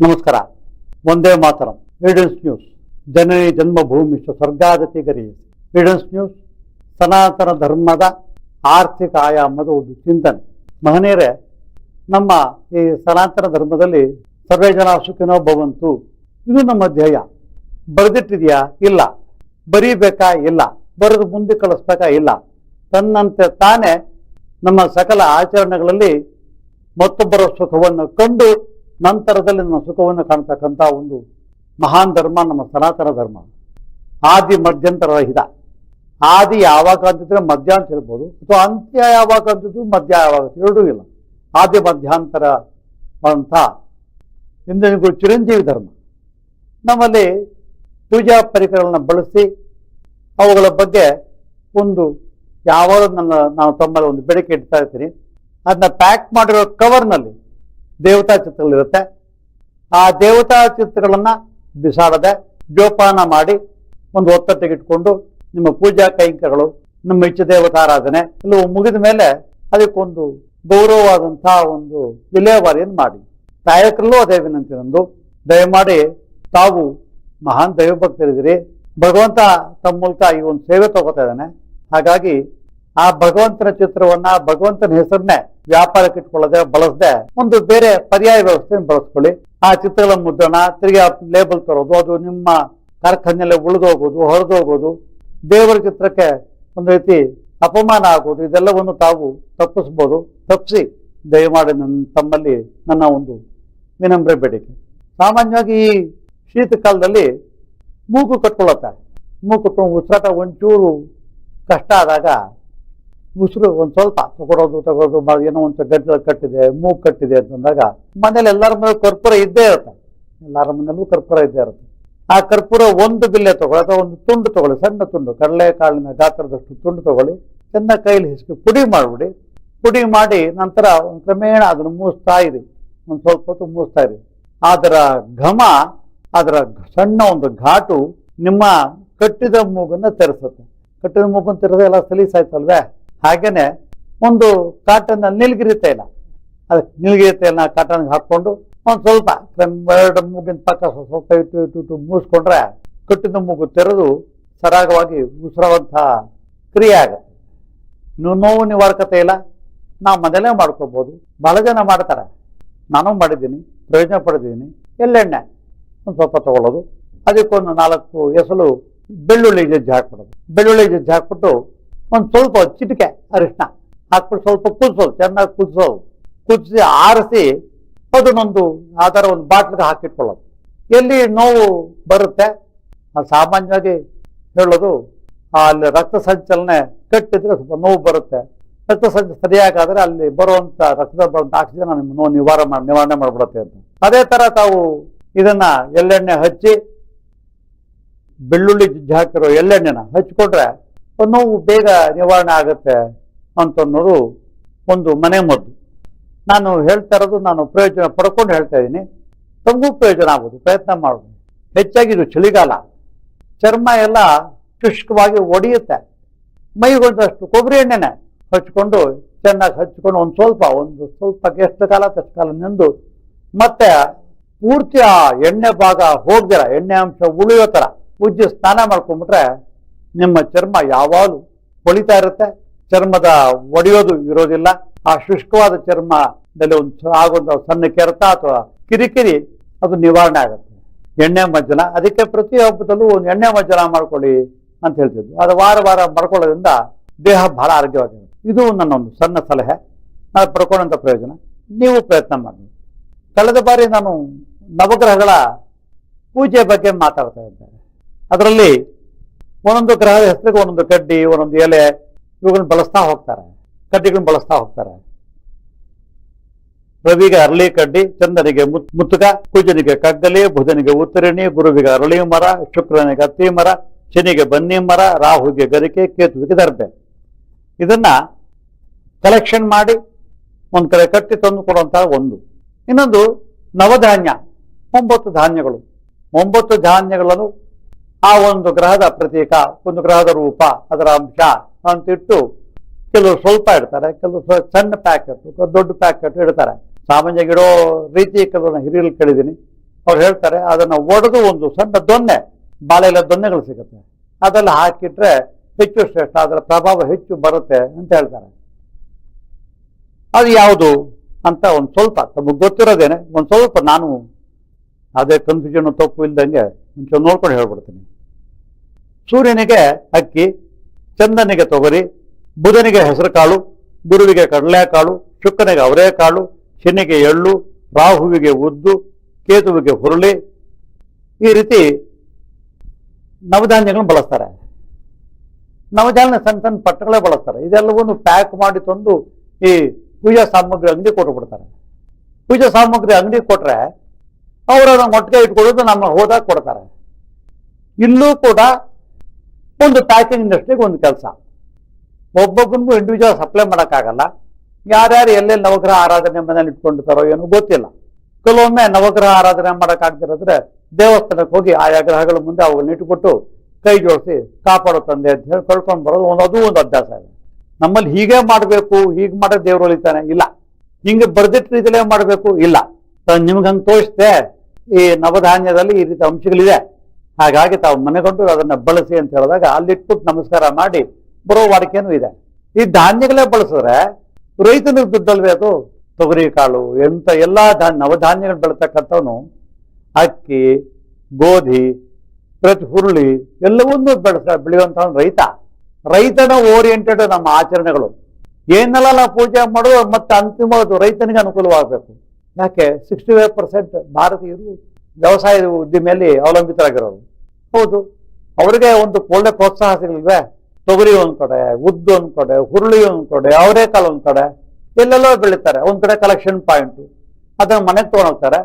ನಮಸ್ಕಾರ. ಒಂದೇ ಮಾತರಂ. ಈಡನ್ಸ್ ನ್ಯೂಸ್ ಜನನಿ ಜನ್ಮಭೂಮಿಷ್ಟು ಸ್ವರ್ಗಾಗತಿ ಗರಿಯಿಸಿ ಈಡನ್ಸ್ ನ್ಯೂಸ್ ಸನಾತನ ಧರ್ಮದ ಆರ್ಥಿಕ ಆಯಾಮದ ಒಂದು ಚಿಂತನೆ. ಮಹನೀಯರೇ, ನಮ್ಮ ಈ ಸನಾತನ ಧರ್ಮದಲ್ಲಿ ಸರ್ವೇ ಜನ ಸುಖಿನೋ ಭವಂತು. ಇದು ನಮ್ಮ ಧ್ಯೇಯ. ಬರೆದಿಟ್ಟಿದೆಯಾ? ಇಲ್ಲ. ಬರೀಬೇಕಾ? ಇಲ್ಲ. ಬರೆದು ಮುಂದೆ ಕಳಿಸ್ಬೇಕಾ? ಇಲ್ಲ. ತನ್ನಂತೆ ತಾನೇ ನಮ್ಮ ಸಕಲ ಆಚರಣೆಗಳಲ್ಲಿ ಮತ್ತೊಬ್ಬರ ಸುಖವನ್ನು ಕಂಡು ನಂತರದಲ್ಲಿ ನಮ್ಮ ಸುಖವನ್ನು ಕಾಣ್ತಕ್ಕಂಥ ಒಂದು ಮಹಾನ್ ಧರ್ಮ, ನಮ್ಮ ಸನಾತನ ಧರ್ಮ. ಆದಿ ಮಧ್ಯಂತರ ರಹಿತ. ಆದಿ ಯಾವಾಗ ಅಂತಿದ್ರೆ ಮಧ್ಯ ಅಂತ ಹೇಳ್ಬೋದು ಅಥವಾ ಅಂತ್ಯ ಯಾವಾಗ ಅಂತಿದ್ರು ಮಧ್ಯ ಯಾವಾಗ ಎರಡೂ ಇಲ್ಲ. ಆದಿ ಮಧ್ಯಾಂತರ ಅಂತ ಇಂದಿನಿಗೂ ಚಿರಂಜೀವಿ ಧರ್ಮ. ನಮ್ಮಲ್ಲಿ ಪೂಜಾ ಪರಿಕರಗಳನ್ನ ಬಳಸಿ ಅವುಗಳ ಬಗ್ಗೆ ಒಂದು ಯಾವಾಗ ನನ್ನ, ನಾನು ತಮ್ಮಲ್ಲಿ ಒಂದು ಬೆಳಕೆ ಇಡ್ತಾ ಇರ್ತೀನಿ. ಅದನ್ನ ಪ್ಯಾಕ್ ಮಾಡಿರೋ ಕವರ್ನಲ್ಲಿ ದೇವತಾ ಚಿತ್ರಗಳಿರುತ್ತೆ ಆ ದೇವತಾ ಚಿತ್ರಗಳನ್ನ ಬಿಸಾಡದೆ ಜೋಪಾನ ಮಾಡಿ ಒಂದು ಒತ್ತಟ್ಟಿಗಿಟ್ಕೊಂಡು ನಿಮ್ಮ ಪೂಜಾ ಕೈಂಕಗಳು ನಮ್ಮ ಇಚ್ಛೆ ದೇವತಾರಾಧನೆ ಎಲ್ಲವೂ ಮುಗಿದ ಮೇಲೆ ಅದಕ್ಕೊಂದು ಗೌರವವಾದಂತಹ ಒಂದು ವಿಲೇವಾರಿಯನ್ನು ಮಾಡಿ. ತಾಯಕರಲ್ಲೂ ಅದೇ ವಿನಂತಿ ನಂದು. ದಯಮಾಡಿ ತಾವು ಮಹಾನ್ ದೈವಭಕ್ತರಿದ್ದೀರಿ. ಭಗವಂತ ತಮ್ಮ ಮೂಲಕ ಈ ಒಂದು ಸೇವೆ ತಗೋತಾ ಇದ್ದಾನೆ. ಹಾಗಾಗಿ ಆ ಭಗವಂತನ ಚಿತ್ರವನ್ನ ಭಗವಂತನ ಹೆಸರನ್ನೇ ವ್ಯಾಪಾರಕ್ಕೆ ಇಟ್ಕೊಳ್ಳದೆ ಬಳಸದೆ ಒಂದು ಬೇರೆ ಪರ್ಯಾಯ ವ್ಯವಸ್ಥೆಯನ್ನು ಬಳಸ್ಕೊಳ್ಳಿ. ಆ ಚಿತ್ರಗಳ ಮುದ್ರಣ, ತಿರುಗಿ ಲೇಬಲ್ ತರೋದು, ಅದು ನಿಮ್ಮ ಕಾರ್ಖಾನೆಯಲ್ಲೇ ಉಳಿದೋಗೋದು, ಹೊರದೋಗೋದು, ದೇವರ ಚಿತ್ರಕ್ಕೆ ಒಂದು ರೀತಿ ಅಪಮಾನ ಆಗೋದು, ಇದೆಲ್ಲವನ್ನು ತಾವು ತಪ್ಪಿಸ್ಬೋದು. ತಪ್ಪಿಸಿ, ದಯಮಾಡಿ ನನ್ನ ತಮ್ಮಲ್ಲಿ ನನ್ನ ಒಂದು ವಿನಮ್ರ ಬೇಡಿಕೆ. ಸಾಮಾನ್ಯವಾಗಿ ಈ ಶೀತ ಕಾಲದಲ್ಲಿ ಮೂಗು ಕಟ್ಕೊಳ್ಳುತ್ತೆ ಮೂಗು ಕಟ್ಕೊಂಡು ಉಸಿರಾಟ ಒಂಚೂರು ಕಷ್ಟ ಆದಾಗ ಉಸಿರು ಒಂದು ಸ್ವಲ್ಪ ತಗೊಳೋದು ತಗೊಳೋದು ಏನೋ ಒಂದು ಗಡ್ಡ ಕಟ್ಟಿದೆ, ಮೂಗ್ ಕಟ್ಟಿದೆ ಅಂತಂದಾಗ ಮನೇಲಿ ಎಲ್ಲರ ಮನೆ ಕರ್ಪೂರ ಇದ್ದೇ ಇರುತ್ತೆ. ಎಲ್ಲರ ಮನೇಲೂ ಕರ್ಪೂರ ಇದ್ದೇ ಇರುತ್ತೆ. ಆ ಕರ್ಪೂರ ಒಂದು ಬಿಲ್ಲೆ ತಗೊಳ್ಳಿ, ಅಥವಾ ಒಂದು ತುಂಡು ತಗೊಳ್ಳಿ, ಸಣ್ಣ ತುಂಡು ಕಡಲೆಕಾಳಿನ ಗಾತ್ರದಷ್ಟು ತುಂಡು ತಗೊಳ್ಳಿ, ಚೆನ್ನ ಕೈಲಿ ಹಿಸ್ಕಿ ಪುಡಿ ಮಾಡಿಬಿಡಿ. ಪುಡಿ ಮಾಡಿ ನಂತರ ಕ್ರಮೇಣ ಅದನ್ನು ಮೂಸ್ತಾ ಇರಿ. ಒಂದು ಸ್ವಲ್ಪ ಹೊತ್ತು ಮೂಸ್ತಾ ಇರಿ. ಅದರ ಘಮ, ಅದರ ಸಣ್ಣ ಒಂದು ಘಾಟು ನಿಮ್ಮ ಕಟ್ಟಿದ ಮೂಗನ್ನ ತೆರೆಸುತ್ತೆ. ಕಟ್ಟಿದ ಮೂಗನ್ನು ತೆರೆದ ಎಲ್ಲ ಸಲೀಸಾಯ್ತಲ್ವೇ? ಹಾಗೇನೆ ಒಂದು ಕಾಟನ್ನ ನೀಲಗಿರಿ ತೈಲ ಅದಕ್ಕೆ ನೀಲಗಿರಿ ತೈಲನ ಕಾಟನ್ಗೆ ಹಾಕೊಂಡು ಒಂದು ಸ್ವಲ್ಪ ಎರಡು ಮೂಗಿನ ಪಕ್ಕ ಸ್ವಲ್ಪ ಇಟ್ಟು ಇಟ್ಟು ಇಟ್ಟು ಮೂಸ್ಕೊಂಡ್ರೆ ಕಟ್ಟಿನ ಮೂಗು ತೆರೆದು ಸರಾಗವಾಗಿ ಉಸಿರುವಂಥ ಕ್ರಿಯೆ ಆಗುತ್ತೆ. ನೀವು ನೋವು ನಿವಾರಕತೆ ಇಲ್ಲ. ನಾವು ಮನೇಲೇ ಮಾಡ್ಕೋಬೋದು. ಬಹಳ ಜನ ಮಾಡ್ತಾರೆ. ನಾನು ಮಾಡಿದ್ದೀನಿ, ಪ್ರಯೋಜನ ಪಡೆದಿದ್ದೀನಿ. ಎಳ್ಳೆಣ್ಣೆ ಒಂದು ಸ್ವಲ್ಪ ತಗೊಳ್ಳೋದು. ಅದಕ್ಕೊಂದು ನಾಲ್ಕು ಎಸಲು ಬೆಳ್ಳುಳ್ಳಿ ಜಜ್ಜಿ ಹಾಕ್ಬಿಡೋದು. ಬೆಳ್ಳುಳ್ಳಿ ಜಜ್ಜಿ ಹಾಕ್ಬಿಟ್ಟು ಒಂದು ಸ್ವಲ್ಪ ಚಿಟಿಕೆ ಅರಿಶಿನ ಹಾಕ್ಬಿಟ್ಟು ಸ್ವಲ್ಪ ಕುದಿಸೋದು, ಚೆನ್ನಾಗಿ ಕುದಿಸೋದು. ಕುದಿಸಿ ಆರಿಸಿ ಅದನ್ನೊಂದು ಆ ಥರ ಒಂದು ಬಾಟ್ಲಿಗೆ ಹಾಕಿಟ್ಕೊಳ್ಳೋದು. ಎಲ್ಲಿ ನೋವು ಬರುತ್ತೆ? ಸಾಮಾನ್ಯವಾಗಿ ಹೇಳೋದು ಅಲ್ಲಿ ರಕ್ತ ಸಂಚಲನೆ ಕಟ್ಟಿದ್ರೆ ಸ್ವಲ್ಪ ನೋವು ಬರುತ್ತೆ. ರಕ್ತ ಸಂಚ ಸರಿಯಾಗಾದ್ರೆ ಅಲ್ಲಿ ಬರುವಂತ ರಕ್ತದ ಬರುವಂತ ಆಕ್ಸಿಜನ್ ನಿಮ್ಮ ನೋವು ನಿವಾರ ನಿವಾರಣೆ ಮಾಡ್ಬಿಡುತ್ತೆ ಅಂತ. ಅದೇ ತರ ತಾವು ಇದನ್ನ ಎಳ್ಳೆಣ್ಣೆ ಹಚ್ಚಿ ಬೆಳ್ಳುಳ್ಳಿ ಜಜ್ಜಿ ಹಾಕಿರೋ ಎಳ್ಳೆಣ್ಣೆನ ಹಚ್ಕೊಂಡ್ರೆ ನೋವು ಬೇಗ ನಿವಾರಣೆ ಆಗುತ್ತೆ ಅಂತನ್ನೋದು ಒಂದು ಮನೆ ಮದ್ದು. ನಾನು ಹೇಳ್ತಾ ಇರೋದು ನಾನು ಪ್ರಯೋಜನ ಪಡ್ಕೊಂಡು ಹೇಳ್ತಾ ಇದ್ದೀನಿ. ತಮಗೂ ಪ್ರಯೋಜನ ಆಗೋದು ಪ್ರಯತ್ನ ಮಾಡೋದು ಹೆಚ್ಚಾಗಿ ಇದು ಚಳಿಗಾಲ. ಚರ್ಮ ಎಲ್ಲ ಶುಷ್ಕವಾಗಿ ಒಡೆಯುತ್ತೆ. ಮೈಗೊಂದಷ್ಟು ಕೊಬ್ಬರಿ ಎಣ್ಣೆನೆ ಹಚ್ಕೊಂಡು ಚೆನ್ನಾಗಿ ಹಚ್ಕೊಂಡು ಒಂದು ಸ್ವಲ್ಪ ಒಂದು ಸ್ವಲ್ಪ ಎಷ್ಟು ಕಾಲ ತಷ್ಟು ಕಾಲ ನಿಂದು ಮತ್ತೆ ಪೂರ್ತಿ ಆ ಎಣ್ಣೆ ಭಾಗ ಹೋಗ್ದಿರ, ಎಣ್ಣೆ ಅಂಶ ಉಳಿಯೋ ಥರ ಉಜ್ಜಿ ಸ್ನಾನ ಮಾಡ್ಕೊಂಡ್ಬಿಟ್ರೆ ನಿಮ್ಮ ಚರ್ಮ ಯಾವಾಗಲೂ ಹೊಳಿತಾ ಇರುತ್ತೆ. ಚರ್ಮದ ಒಡೆಯೋದು ಇರೋದಿಲ್ಲ. ಆ ಶುಷ್ಕವಾದ ಚರ್ಮದಲ್ಲಿ ಒಂದು ಆಗುವಂಥ ಸಣ್ಣ ಕೆರೆತ ಅಥವಾ ಕಿರಿಕಿರಿ, ಅದು ನಿವಾರಣೆ ಆಗುತ್ತೆ. ಎಣ್ಣೆ ಮಜ್ಜನ, ಅದಕ್ಕೆ ಪ್ರತಿ ಹಬ್ಬದಲ್ಲೂ ಒಂದು ಎಣ್ಣೆ ಮಜ್ಜನ ಮಾಡ್ಕೊಳ್ಳಿ ಅಂತ ಹೇಳ್ತಿದ್ವಿ ಅದು ವಾರ ವಾರ ಮಾಡ್ಕೊಳ್ಳೋದ್ರಿಂದ ದೇಹ ಬಹಳ ಆರೋಗ್ಯವಾಗಿರುತ್ತೆ. ಇದು ನನ್ನ ಒಂದು ಸಣ್ಣ ಸಲಹೆ. ನಾನು ಪಡ್ಕೊಳ್ಳೋಂಥ ಪ್ರಯೋಜನ. ನೀವು ಪ್ರಯತ್ನ ಮಾಡಿ. ಕಳೆದ ಬಾರಿ ನಾನು ನವಗ್ರಹಗಳ ಪೂಜೆ ಬಗ್ಗೆ ಮಾತಾಡ್ತಾ ಇದ್ದೆ. ಅದರಲ್ಲಿ ಒಂದೊಂದು ಗ್ರಹದ ಹೆಸರಿಗೆ ಒಂದೊಂದು ಕಡ್ಡಿ ಒಂದೊಂದು ಎಲೆ, ಇವುಗಳನ್ನ ಬಳಸ್ತಾ ಹೋಗ್ತಾರೆ. ಕಡ್ಡಿಗಳನ್ನ ಬಳಸ್ತಾ ಹೋಗ್ತಾರೆ. ರವಿಗೆ ಅರಳಿ ಕಡ್ಡಿ, ಚಂದನಿಗೆ ಮುತ್- ಮುತ್ತುಗ, ಕುಜನಿಗೆ ಕಗ್ಗಲಿ, ಬುಧನಿಗೆ ಉತ್ತರಿಣಿ, ಗುರುವಿಗೆ ಅರಳಿ ಮರ, ಶುಕ್ರನಿಗೆ ಅತ್ತಿ ಮರ, ಶನಿಗೆ ಬನ್ನಿ ಮರ, ರಾಹುಗೆ ಗರಿಕೆ, ಕೇತುವಿಗೆ ದರ್ಬೆ. ಇದನ್ನ ಕಲೆಕ್ಷನ್ ಮಾಡಿ ಒಂದ್ ಕಡೆ ಕಟ್ಟಿ ತಂದು ಕೊಡುವಂತಹ ಒಂದು. ಇನ್ನೊಂದು ನವಧಾನ್ಯ, ಒಂಬತ್ತು ಧಾನ್ಯಗಳು. ಒಂಬತ್ತು ಧಾನ್ಯಗಳನ್ನು ಆ ಒಂದು ಗ್ರಹದ ಪ್ರತೀಕ, ಒಂದು ಗ್ರಹದ ರೂಪ, ಅದರ ಅಂಶ ಅಂತಿಟ್ಟು ಕೆಲವರು ಸ್ವಲ್ಪ ಇಡ್ತಾರೆ, ಕೆಲವರು ಸ್ವ- ಸಣ್ಣ ಪ್ಯಾಕೆಟ್ ದೊಡ್ಡ ಪ್ಯಾಕೆಟ್ ಇಡ್ತಾರೆ. ಸಾಮಾನ್ಯವಾಗಿ ಇಡೋ ರೀತಿ ಕೆಲವನ್ನ ಹಿರಿಯಲ್ಲಿ ಕೇಳಿದ್ದೀನಿ. ಅವ್ರು ಹೇಳ್ತಾರೆ, ಅದನ್ನು ಒಡೆದು ಒಂದು ಸಣ್ಣ ದೊನ್ನೆ ಬಾಳೆಲ್ಲ ದೊನ್ನೆಗಳು ಸಿಗುತ್ತೆ. ಅದೆಲ್ಲ ಹಾಕಿಟ್ರೆ ಹೆಚ್ಚು ಶ್ರೇಷ್ಠ, ಅದರ ಪ್ರಭಾವ ಹೆಚ್ಚು ಬರುತ್ತೆ ಅಂತ ಹೇಳ್ತಾರೆ. ಅದು ಯಾವುದು ಅಂತ ಒಂದು ಸ್ವಲ್ಪ, ತಮಗೆ ಗೊತ್ತಿರೋದೇನೆ, ಒಂದು ಸ್ವಲ್ಪ ನಾನು ಅದೇ ಕನ್ಫ್ಯೂಷನ್ ತಪ್ಪು ಇಲ್ದಂಗೆ ಒಂಚೂರು ನೋಡ್ಕೊಂಡು ಹೇಳ್ಬಿಡ್ತೀನಿ. ಸೂರ್ಯನಿಗೆ ಅಕ್ಕಿ, ಚಂದನಿಗೆ ತೊಗರಿ, ಬುಧನಿಗೆ ಹೆಸರುಕಾಳು ಗುರುವಿಗೆ ಕಡಲೆಕಾಳು ಶುಕ್ರನಿಗೆ ಅವರೆಕಾಳು ಶನಿಗೆ ಎಳ್ಳು, ರಾಹುವಿಗೆ ಉದ್ದು, ಕೇತುವಿಗೆ ಹುರುಳಿ. ಈ ರೀತಿ ನವಧಾನ್ಯಗಳನ್ನು ಬಳಸ್ತಾರೆ. ನವಧಾನ್ಯ ಸಣ್ಣ ಸಣ್ಣ ಪಟ್ಟಗಳೇ ಬಳಸ್ತಾರೆ. ಇದೆಲ್ಲವನ್ನು ಪ್ಯಾಕ್ ಮಾಡಿ ತಂದು ಈ ಪೂಜಾ ಸಾಮಗ್ರಿ ಅಂಗಡಿ ಕೊಟ್ಟು ಬಿಡ್ತಾರೆ ಪೂಜಾ ಸಾಮಗ್ರಿ ಅಂಗಡಿ ಕೊಟ್ರೆ ಅವರು ಅದನ್ನು ಒಟ್ಟಿಗೆ ಇಟ್ಕೊಳ್ಳೋದು ನಮ್ಮ ಹೋದಾಗ ಕೊಡ್ತಾರೆ. ಇಲ್ಲೂ ಕೂಡ ಒಂದು ಪ್ಯಾಕಿಂಗ್ ಇಂಡಸ್ಟ್ರಿಗೆ ಒಂದು ಕೆಲಸ. ಒಬ್ಬೊಬ್ಬನಿಗೂ ಇಂಡಿವಿಜುವಲ್ ಸಪ್ಲೈ ಮಾಡೋಕ್ಕಾಗಲ್ಲ. ಯಾರ್ಯಾರು ಎಲ್ಲೆಲ್ಲಿ ನವಗ್ರಹ ಆರಾಧನೆ ಮನೇಲಿ ಇಟ್ಕೊಂಡಿರ್ತಾರೋ ಏನೋ ಗೊತ್ತಿಲ್ಲ. ಕೆಲವೊಮ್ಮೆ ನವಗ್ರಹ ಆರಾಧನೆ ಮಾಡೋಕ್ಕಾಗದಿರೋದ್ರೆ ದೇವಸ್ಥಾನಕ್ಕೆ ಹೋಗಿ ಆಯಾ ಗ್ರಹಗಳ ಮುಂದೆ ಅವುಗಳನ್ನ ಇಟ್ಬಿಟ್ಟು ಕೈ ಜೋಡಿಸಿ ಕಾಪಾಡೋ ತಂದೆ ಅಂತ ಹೇಳಿ ಕಳ್ಕೊಂಡು ಬರೋದು ಒಂದು ಅದು ಒಂದು ಅಭ್ಯಾಸ ಇದೆ. ನಮ್ಮಲ್ಲಿ ಹೀಗೆ ಮಾಡಬೇಕು, ಹೀಗೆ ಮಾಡೋ ದೇವ್ರು ಒಳಿತಾನೆ? ಇಲ್ಲ. ಹಿಂಗೆ ಬರ್ದಿಟ್ಟು ರೀತಿಲೇ ಮಾಡಬೇಕು? ಇಲ್ಲ. ನಿಮ್ಗೆ ಹಂಗೆ ತೋರಿಸ್ದೆ ಈ ನವಧಾನ್ಯದಲ್ಲಿ ಈ ರೀತಿ ಅಂಶಗಳಿದೆ. ಹಾಗಾಗಿ ತಾವು ಮನೆಗೊಂಡು ಅದನ್ನ ಬಳಸಿ ಅಂತ ಹೇಳಿದಾಗ ಅಲ್ಲಿಟ್ಬಿಟ್ಟು ನಮಸ್ಕಾರ ಮಾಡಿ ಬರೋ ವಾಡಿಕೆನೂ ಇದೆ. ಈ ಧಾನ್ಯಗಳೇ ಬಳಸಿದ್ರೆ ರೈತನಿಗೆ ದುಡ್ಡಲ್ವೇ ಅದು? ತೊಗರಿ ಕಾಳು, ಎಂತ ಎಲ್ಲಾ ಧಾನ್ಯ ನವಧಾನ್ಯಗಳು ಬೆಳತಕ್ಕಂಥವನು ಅಕ್ಕಿ, ಗೋಧಿ, ಪ್ರತಿ ಹುರುಳಿ ಎಲ್ಲವನ್ನೂ ಬೆಳೆಸ ಬೆಳೆಯುವಂತಹ ರೈತ. ರೈತನ ಓರಿಯೆಂಟೆಡ್ ನಮ್ಮ ಆಚರಣೆಗಳು. ಏನೆಲ್ಲ ನಾವು ಪೂಜೆ ಮಾಡೋದು ಮತ್ತೆ ಅಂತಿಮವಾದ ರೈತನಿಗೆ ಅನುಕೂಲವಾಗಬೇಕು. ಯಾಕೆ ಸಿಕ್ಸ್ಟಿ ಫೈವ್ ಪರ್ಸೆಂಟ್ ಭಾರತೀಯರು ವ್ಯವಸಾಯದ ಉದ್ದಿಮೆಯಲ್ಲಿ ಅವಲಂಬಿತರಾಗಿರೋರು? ಹೌದು. ಅವರಿಗೆ ಒಂದು ಒಳ್ಳೆ ಪ್ರೋತ್ಸಾಹ ಸಿಗಲ್ವೇ ತೊಗರಿ ಒಂದು ಕಡೆ, ಉದ್ದು ಒಂದು ಕಡೆ, ಹುರುಳಿ ಒಂದು ಕಡೆ, ಅವರೇಕಾಳು ಒಂದು ಕಡೆ, ಎಲ್ಲೆಲ್ಲೋ ಬೆಳೀತಾರೆ. ಒಂದು ಕಡೆ ಕಲೆಕ್ಷನ್ ಪಾಯಿಂಟು ಅದನ್ನು ಮನೆಗೆ ತೊಗೊಂಡೋಗ್ತಾರೆ.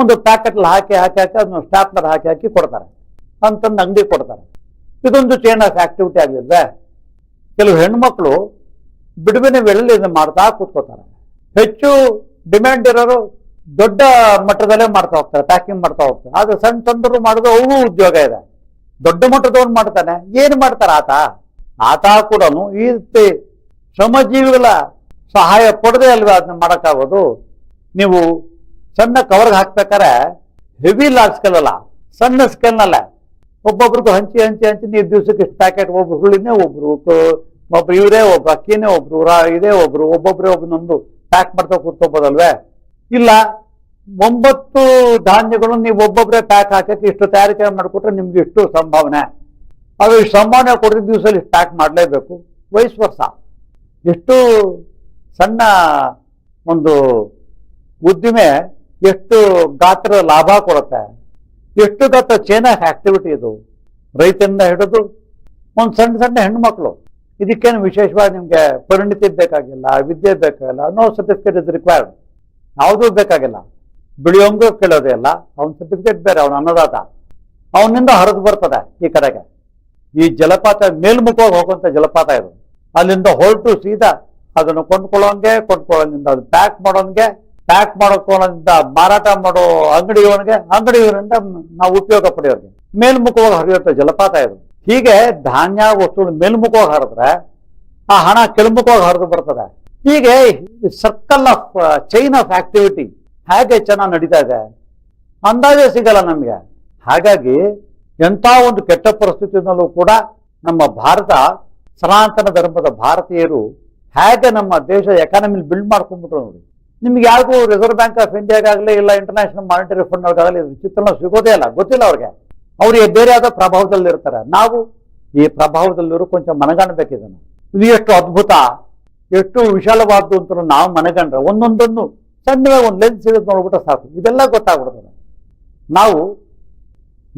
ಒಂದು ಪ್ಯಾಕೆಟ್ಲಿ ಹಾಕಿ ಹಾಕಿ ಹಾಕಿ, ಅದನ್ನು ಸ್ಟಾಪ್ಲರ್ ಹಾಕಿ ಹಾಕಿ ಕೊಡ್ತಾರೆ. ಅಂತಂದು ಅಂಗಡಿ ಕೊಡ್ತಾರೆ. ಇದೊಂದು ಚೇನ್ ಆಫ್ ಆಕ್ಟಿವಿಟಿ ಆಗಲಿಲ್ವೇ ಕೆಲವು ಹೆಣ್ಮಕ್ಳು ಬಿಡುವಿನ ವೇಳೆಯಲ್ಲಿ ಇದನ್ನು ಮಾಡ್ತಾ ಕೂತ್ಕೋತಾರೆ. ಹೆಚ್ಚು ಡಿಮ್ಯಾಂಡ್ ಇರೋರು ದೊಡ್ಡ ಮಟ್ಟದಲ್ಲೇ ಮಾಡ್ತಾ ಹೋಗ್ತಾರೆ ಪ್ಯಾಕಿಂಗ್ ಮಾಡ್ತಾ ಹೋಗ್ತಾರೆ. ಆದ್ರೆ ಸಣ್ಣ ಸಣ್ಣರು ಮಾಡೋದು ಅವೂ ಉದ್ಯೋಗ ಇದೆ. ದೊಡ್ಡ ಮಟ್ಟದವನು ಮಾಡ್ತಾನೆ. ಏನು ಮಾಡ್ತಾರೆ ಆತ? ಆತ ಕೂಡ ಈ ರೀತಿ ಶ್ರಮಜೀವಿಗಳ ಸಹಾಯ ಪಡೆದೇ ಅಲ್ವೇ ಅದನ್ನ ಮಾಡೋಕ್ಕಾಗೋದು? ನೀವು ಸಣ್ಣ ಕವರ್ಗೆ ಹಾಕ್ಬೇಕಾರೆ ಹೆವಿ ಲಾರ್ಜ್ ಸ್ಕೇಲ್ ಅಲ್ಲ, ಸಣ್ಣ ಸ್ಕೇಲ್ನಲ್ಲೇ ಒಬ್ಬೊಬ್ರಿಗೂ ಹಂಚಿ ಹಂಚಿ ಹಂಚಿ ನೀವು ದಿವ್ಸಕ್ಕೆ ಇಷ್ಟು ಪ್ಯಾಕೆಟ್ ಒಬ್ರು ಹುಳಿನೇ, ಒಬ್ರು ಒಬ್ರು ಇವರೇ, ಒಬ್ರು ಅಕ್ಕಿನೇ, ಒಬ್ರು ಇದೇ, ಒಬ್ರು, ಒಬ್ಬೊಬ್ರೇ ಒಬ್ಬನೊಂದು ಪ್ಯಾಕ್ ಮಾಡ್ತಾ ಕೂತ್ಕೋಬೋದಲ್ವೇ? ಇಲ್ಲ. ಒಂಬತ್ತು ಧಾನ್ಯಗಳನ್ನು ನೀವು ಒಬ್ಬೊಬ್ಬರೇ ಪ್ಯಾಕ್ ಹಾಕಕ್ಕೆ ಇಷ್ಟು ತಯಾರಿಕೆ ಮಾಡಿಕೊಟ್ರೆ ನಿಮ್ಗೆ ಇಷ್ಟು ಸಂಭಾವನೆ. ಅದು ಇಷ್ಟು ಸಂಭಾವನೆ ಕೊಡಿದ ದಿವಸದಲ್ಲಿ ಪ್ಯಾಕ್ ಮಾಡಲೇಬೇಕು. ವಯಸ್ ವರ್ಷ ಎಷ್ಟು ಸಣ್ಣ ಒಂದು ಉದ್ದಿಮೆ ಎಷ್ಟು ಗಾತ್ರ ಲಾಭ ಕೊಡುತ್ತೆ. ಎಷ್ಟು ಗಾತ್ರ ಚೇನ್ ಆಕ್ಟಿವಿಟಿ ಇದು. ರೈತರಿಂದ ಹಿಡಿದು ಒಂದು ಸಣ್ಣ ಸಣ್ಣ ಹೆಣ್ಮಕ್ಳು ಇದಕ್ಕೇನು ವಿಶೇಷವಾಗಿ ನಿಮಗೆ ಪರಿಣಿತಿ ಬೇಕಾಗಿಲ್ಲ, ವಿದ್ಯೆ ಬೇಕಾಗಿಲ್ಲ ನೋ ಸರ್ಟಿಫಿಕೇಟ್ ಇಸ್ ರಿಕ್ವೈರ್ಡ್ ಯಾವುದೂ ಬೇಕಾಗಿಲ್ಲ. ಬಿಳಿಯೋಂಗೂ ಕೇಳೋದೇ ಇಲ್ಲ. ಅವನ ಸರ್ಟಿಫಿಕೇಟ್ ಬೇರೆ, ಅವನ ಅನ್ನದಾತ. ಅವನಿಂದ ಹರಿದು ಬರ್ತದೆ ಈ ಕಡೆಗೆ. ಈ ಜಲಪಾತ ಮೇಲ್ಮುಖವಾಗಿ ಹೋಗುವಂಥ ಜಲಪಾತ ಇದು. ಅಲ್ಲಿಂದ ಹೊರಟು ಸೀದಾ ಅದನ್ನು ಕೊಂಡ್ಕೊಳ್ಳೋಂಗೆ ಕೊಂಡ್ಕೊಳ್ಳೋದ್ರಿಂದ ಅದು ಪ್ಯಾಕ್ ಮಾಡೋನ್ಗೆ ಪ್ಯಾಕ್ ಮಾಡ್ಕೊಳ್ಳೋದ್ರಿಂದ ಮಾರಾಟ ಮಾಡೋ ಅಂಗಡಿಯವನಿಗೆ, ಅಂಗಡಿಯವರಿಂದ ನಾವು ಉಪಯೋಗ ಪಡೆಯೋದು ಮೇಲ್ಮುಖವಾಗಿ ಹರಿಯುವಂಥ ಜಲಪಾತ ಇದು. ಹೀಗೆ ಧಾನ್ಯ ವಸ್ತುಗಳು ಮೇಲ್ಮುಖವಾಗಿ ಹರಿದ್ರೆ ಆ ಹಣ ಕೆಳಮುಖವಾಗಿ ಹರಿದು ಬರ್ತದೆ. ಹೀಗೆ circle of chain of activity ಹೇಗೆ ಚೆನ್ನಾಗಿ ನಡೀತಾ ಇದೆ? ಅಂದಾಜೆ ಸಿಗಲ್ಲ ನಮಗೆ. ಹಾಗಾಗಿ ಎಂಥ ಒಂದು ಕೆಟ್ಟ ಪರಿಸ್ಥಿತಿನಲ್ಲೂ ಕೂಡ ನಮ್ಮ ಭಾರತ, ಸನಾತನ ಧರ್ಮದ ಭಾರತೀಯರು ಹೇಗೆ ನಮ್ಮ ದೇಶ ಎಕಾನಮಿಲಿ ಬಿಲ್ಡ್ ಮಾಡ್ಕೊಂಡ್ಬಿಟ್ರು ನೋಡಿ. ನಿಮ್ಗೆ ಯಾರಿಗೂ ರಿಸರ್ವ್ ಬ್ಯಾಂಕ್ ಆಫ್ ಇಂಡಿಯಾಗಾಗಲಿ ಇಲ್ಲ ಇಂಟರ್ನ್ಯಾಷನಲ್ ಮಾನಿಟರಿ ಫಂಡ್ ಅವ್ರಿಗಾಗಲಿ ಚಿತ್ರಣ ಸಿಗೋದೇ ಇಲ್ಲ, ಗೊತ್ತಿಲ್ಲ ಅವ್ರಿಗೆ. ಅವ್ರಿಗೆ ಬೇರೆ ಪ್ರಭಾವದಲ್ಲಿ ಇರ್ತಾರೆ. ನಾವು ಈ ಪ್ರಭಾವದಲ್ಲಿರೋ ಕೊಂಚ ಮನಗಾಣಬೇಕು ಇದು ಎಷ್ಟು ಅದ್ಭುತ. ಎಷ್ಟು ವಿಶಾಲವಾದ್ದು ಅಂತ ನಾವು ಮನಗಂಡ್ರೆ ಒಂದೊಂದನ್ನು ಸಣ್ಣ ಒಂದು ಲೆನ್ಸ್ ಹಿಡಿದು ನೋಡ್ಬಿಟ್ರೆ ಸಾಕು. ಇದೆಲ್ಲ ಗೊತ್ತಾಗ್ಬಿಡ್ತದೆ ನಾವು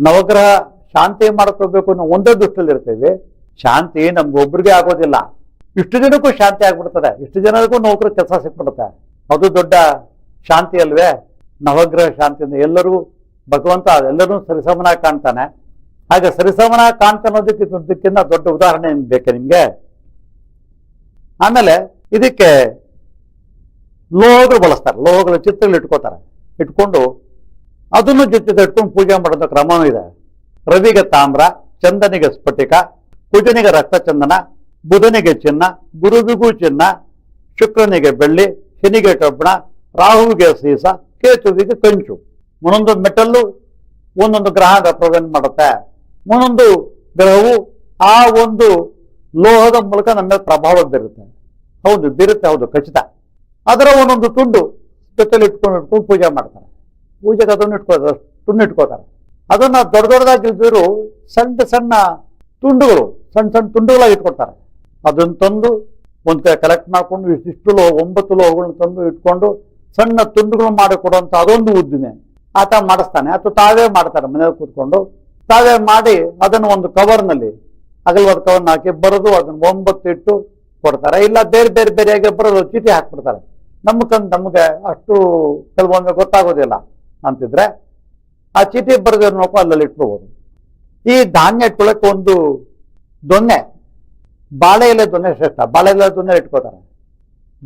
ನವಗ್ರಹ ಶಾಂತಿ ಮಾಡ್ಕೋಬೇಕು ಅನ್ನೋ ಒಂದೇ ದುಷ್ಟಲ್ಲಿ ಇರ್ತೇವೆ. ಶಾಂತಿ ನಮ್ಗೊಬ್ರಿಗೆ ಆಗೋದಿಲ್ಲ. ಇಷ್ಟು ಜನಕ್ಕೂ ಶಾಂತಿ ಆಗ್ಬಿಡ್ತದೆ. ಇಷ್ಟು ಜನರಿಗೂ ನೌಕರಿ ಕೆಲಸ ಸಿಕ್ಬಿಡುತ್ತೆ. ಅದು ದೊಡ್ಡ ಶಾಂತಿ ಅಲ್ವೇ? ನವಗ್ರಹ ಶಾಂತಿಯಿಂದ ಎಲ್ಲರೂ ಭಗವಂತ ಅದೆಲ್ಲರೂ ಸರಿಸಮನ ಕಾಣ್ತಾನೆ. ಹಾಗೆ ಸರಿಸಮನ ಕಾಣ್ತಾನೋದಕ್ಕೆ ಇದಕ್ಕಿಂತ ದೊಡ್ಡ ಉದಾಹರಣೆ ಬೇಕು ನಿಮ್ಗೆ? ಆಮೇಲೆ ಇದಕ್ಕೆ ಲೋಹಗಳು ಬಳಸ್ತಾರೆ. ಲೋಹಗಳ ಚಿತ್ರಗಳು ಇಟ್ಕೋತಾರೆ. ಇಟ್ಕೊಂಡು ಅದನ್ನು ಜೊತೆ ಇಟ್ಕೊಂಡು ಪೂಜೆ ಮಾಡೋದ ಕ್ರಮವೂ ಇದೆ. ರವಿಗೆ ತಾಮ್ರ, ಚಂದನಿಗೆ ಸ್ಫಟಿಕ, ಕುಜನಿಗೆ ರಕ್ತಚಂದನ, ಬುಧನಿಗೆ ಚಿನ್ನ, ಗುರುವಿಗೂ ಚಿನ್ನ, ಶುಕ್ರನಿಗೆ ಬೆಳ್ಳಿ, ಶನಿಗೆ ಕಬ್ಬಣ ರಾಹುವಿಗೆ ಸೀಸ, ಕೇತುವಿಗೆ ಕಂಚು. ಒಂದೊಂದು ಮೆಟಲ್ಲು ಒಂದೊಂದು ಗ್ರಹ ರೆಪ್ರೆಸೆಂಟ್ ಮಾಡುತ್ತೆ. ಒಂದೊಂದು ಗ್ರಹವು ಆ ಒಂದು ಲೋಹದ ಮೂಲಕ ನಮ್ಮ ಮೇಲೆ ಪ್ರಭಾವ ಬೀರುತ್ತೆ. ಹೌದು ಬೀರುತ್ತೆ, ಹೌದು, ಖಚಿತ. ಅದರ ಒಂದೊಂದು ತುಂಡು ಜೊತೆಲಿ ಇಟ್ಕೊಂಡು ಇಟ್ಕೊಂಡು ಪೂಜೆ ಮಾಡ್ತಾರೆ. ಪೂಜೆಗೆ ಅದನ್ನು ಇಟ್ಕೋತಾರೆ ತುಂಡು ಇಟ್ಕೋತಾರೆ ಅದನ್ನ ದೊಡ್ಡ ದೊಡ್ಡದಾಗಿ ಸಣ್ಣ ಸಣ್ಣ ತುಂಡುಗಳು, ಸಣ್ಣ ಸಣ್ಣ ತುಂಡುಗಳಾಗಿ ಇಟ್ಕೊಡ್ತಾರೆ ಅದನ್ನ ತಂದು ಒಂದು ಕಡೆ ಕಲೆಕ್ಟ್ ಮಾಡ್ಕೊಂಡು ಇಷ್ಟಿಷ್ಟು ಲೋ ಒಂಬತ್ತು ಲೋಹಗಳನ್ನ ತಂದು ಇಟ್ಕೊಂಡು ಸಣ್ಣ ತುಂಡುಗಳು ಮಾಡಿಕೊಡುವಂಥ ಅದೊಂದು ಉದ್ದಿಮೆ. ಆತ ಮಾಡಿಸ್ತಾನೆ. ಅಥವಾ ತಾವೇ ಮಾಡ್ತಾರೆ ಮನೆಯಲ್ಲಿ ಕೂತ್ಕೊಂಡು. ತಾವೇ ಮಾಡಿ ಅದನ್ನು ಒಂದು ಕವರ್ನಲ್ಲಿ ಅಗಲವಾದ ಕವರ್ನ ಹಾಕಿ ಬರೆದು ಅದನ್ನ ಒಂಬತ್ತು ಇಟ್ಟು ಕೊಡ್ತಾರೆ. ಇಲ್ಲ, ಬೇರೆ ಬೇರೆ ಬೇರೆಯಾಗಿ ಬರೋದು ಚೀಟಿ ಹಾಕ್ಬಿಡ್ತಾರೆ. ಕಂದ್ ನಮಗೆ ಅಷ್ಟು ಕೆಲವೊಮ್ಮೆ ಗೊತ್ತಾಗೋದಿಲ್ಲ ಅಂತಿದ್ರೆ, ಆ ಚೀಟಿ ಬರೆದಿರೋ ನೋಕು ಅಲ್ಲಲ್ಲಿ ಇಟ್ಕೋಬಹುದು ಈ ಧಾನ್ಯ ಇಟ್ಕೊಳ್ಳೋಕೆ ಒಂದು ದೊನ್ನೆ ಬಾಳೆ ಎಲೆ ದೊನ್ನೆ ಶ್ರೇಷ್ಠ. ಬಾಳೆ ಎಲೆ ದೊನ್ನೆ ಇಟ್ಕೋತಾರೆ.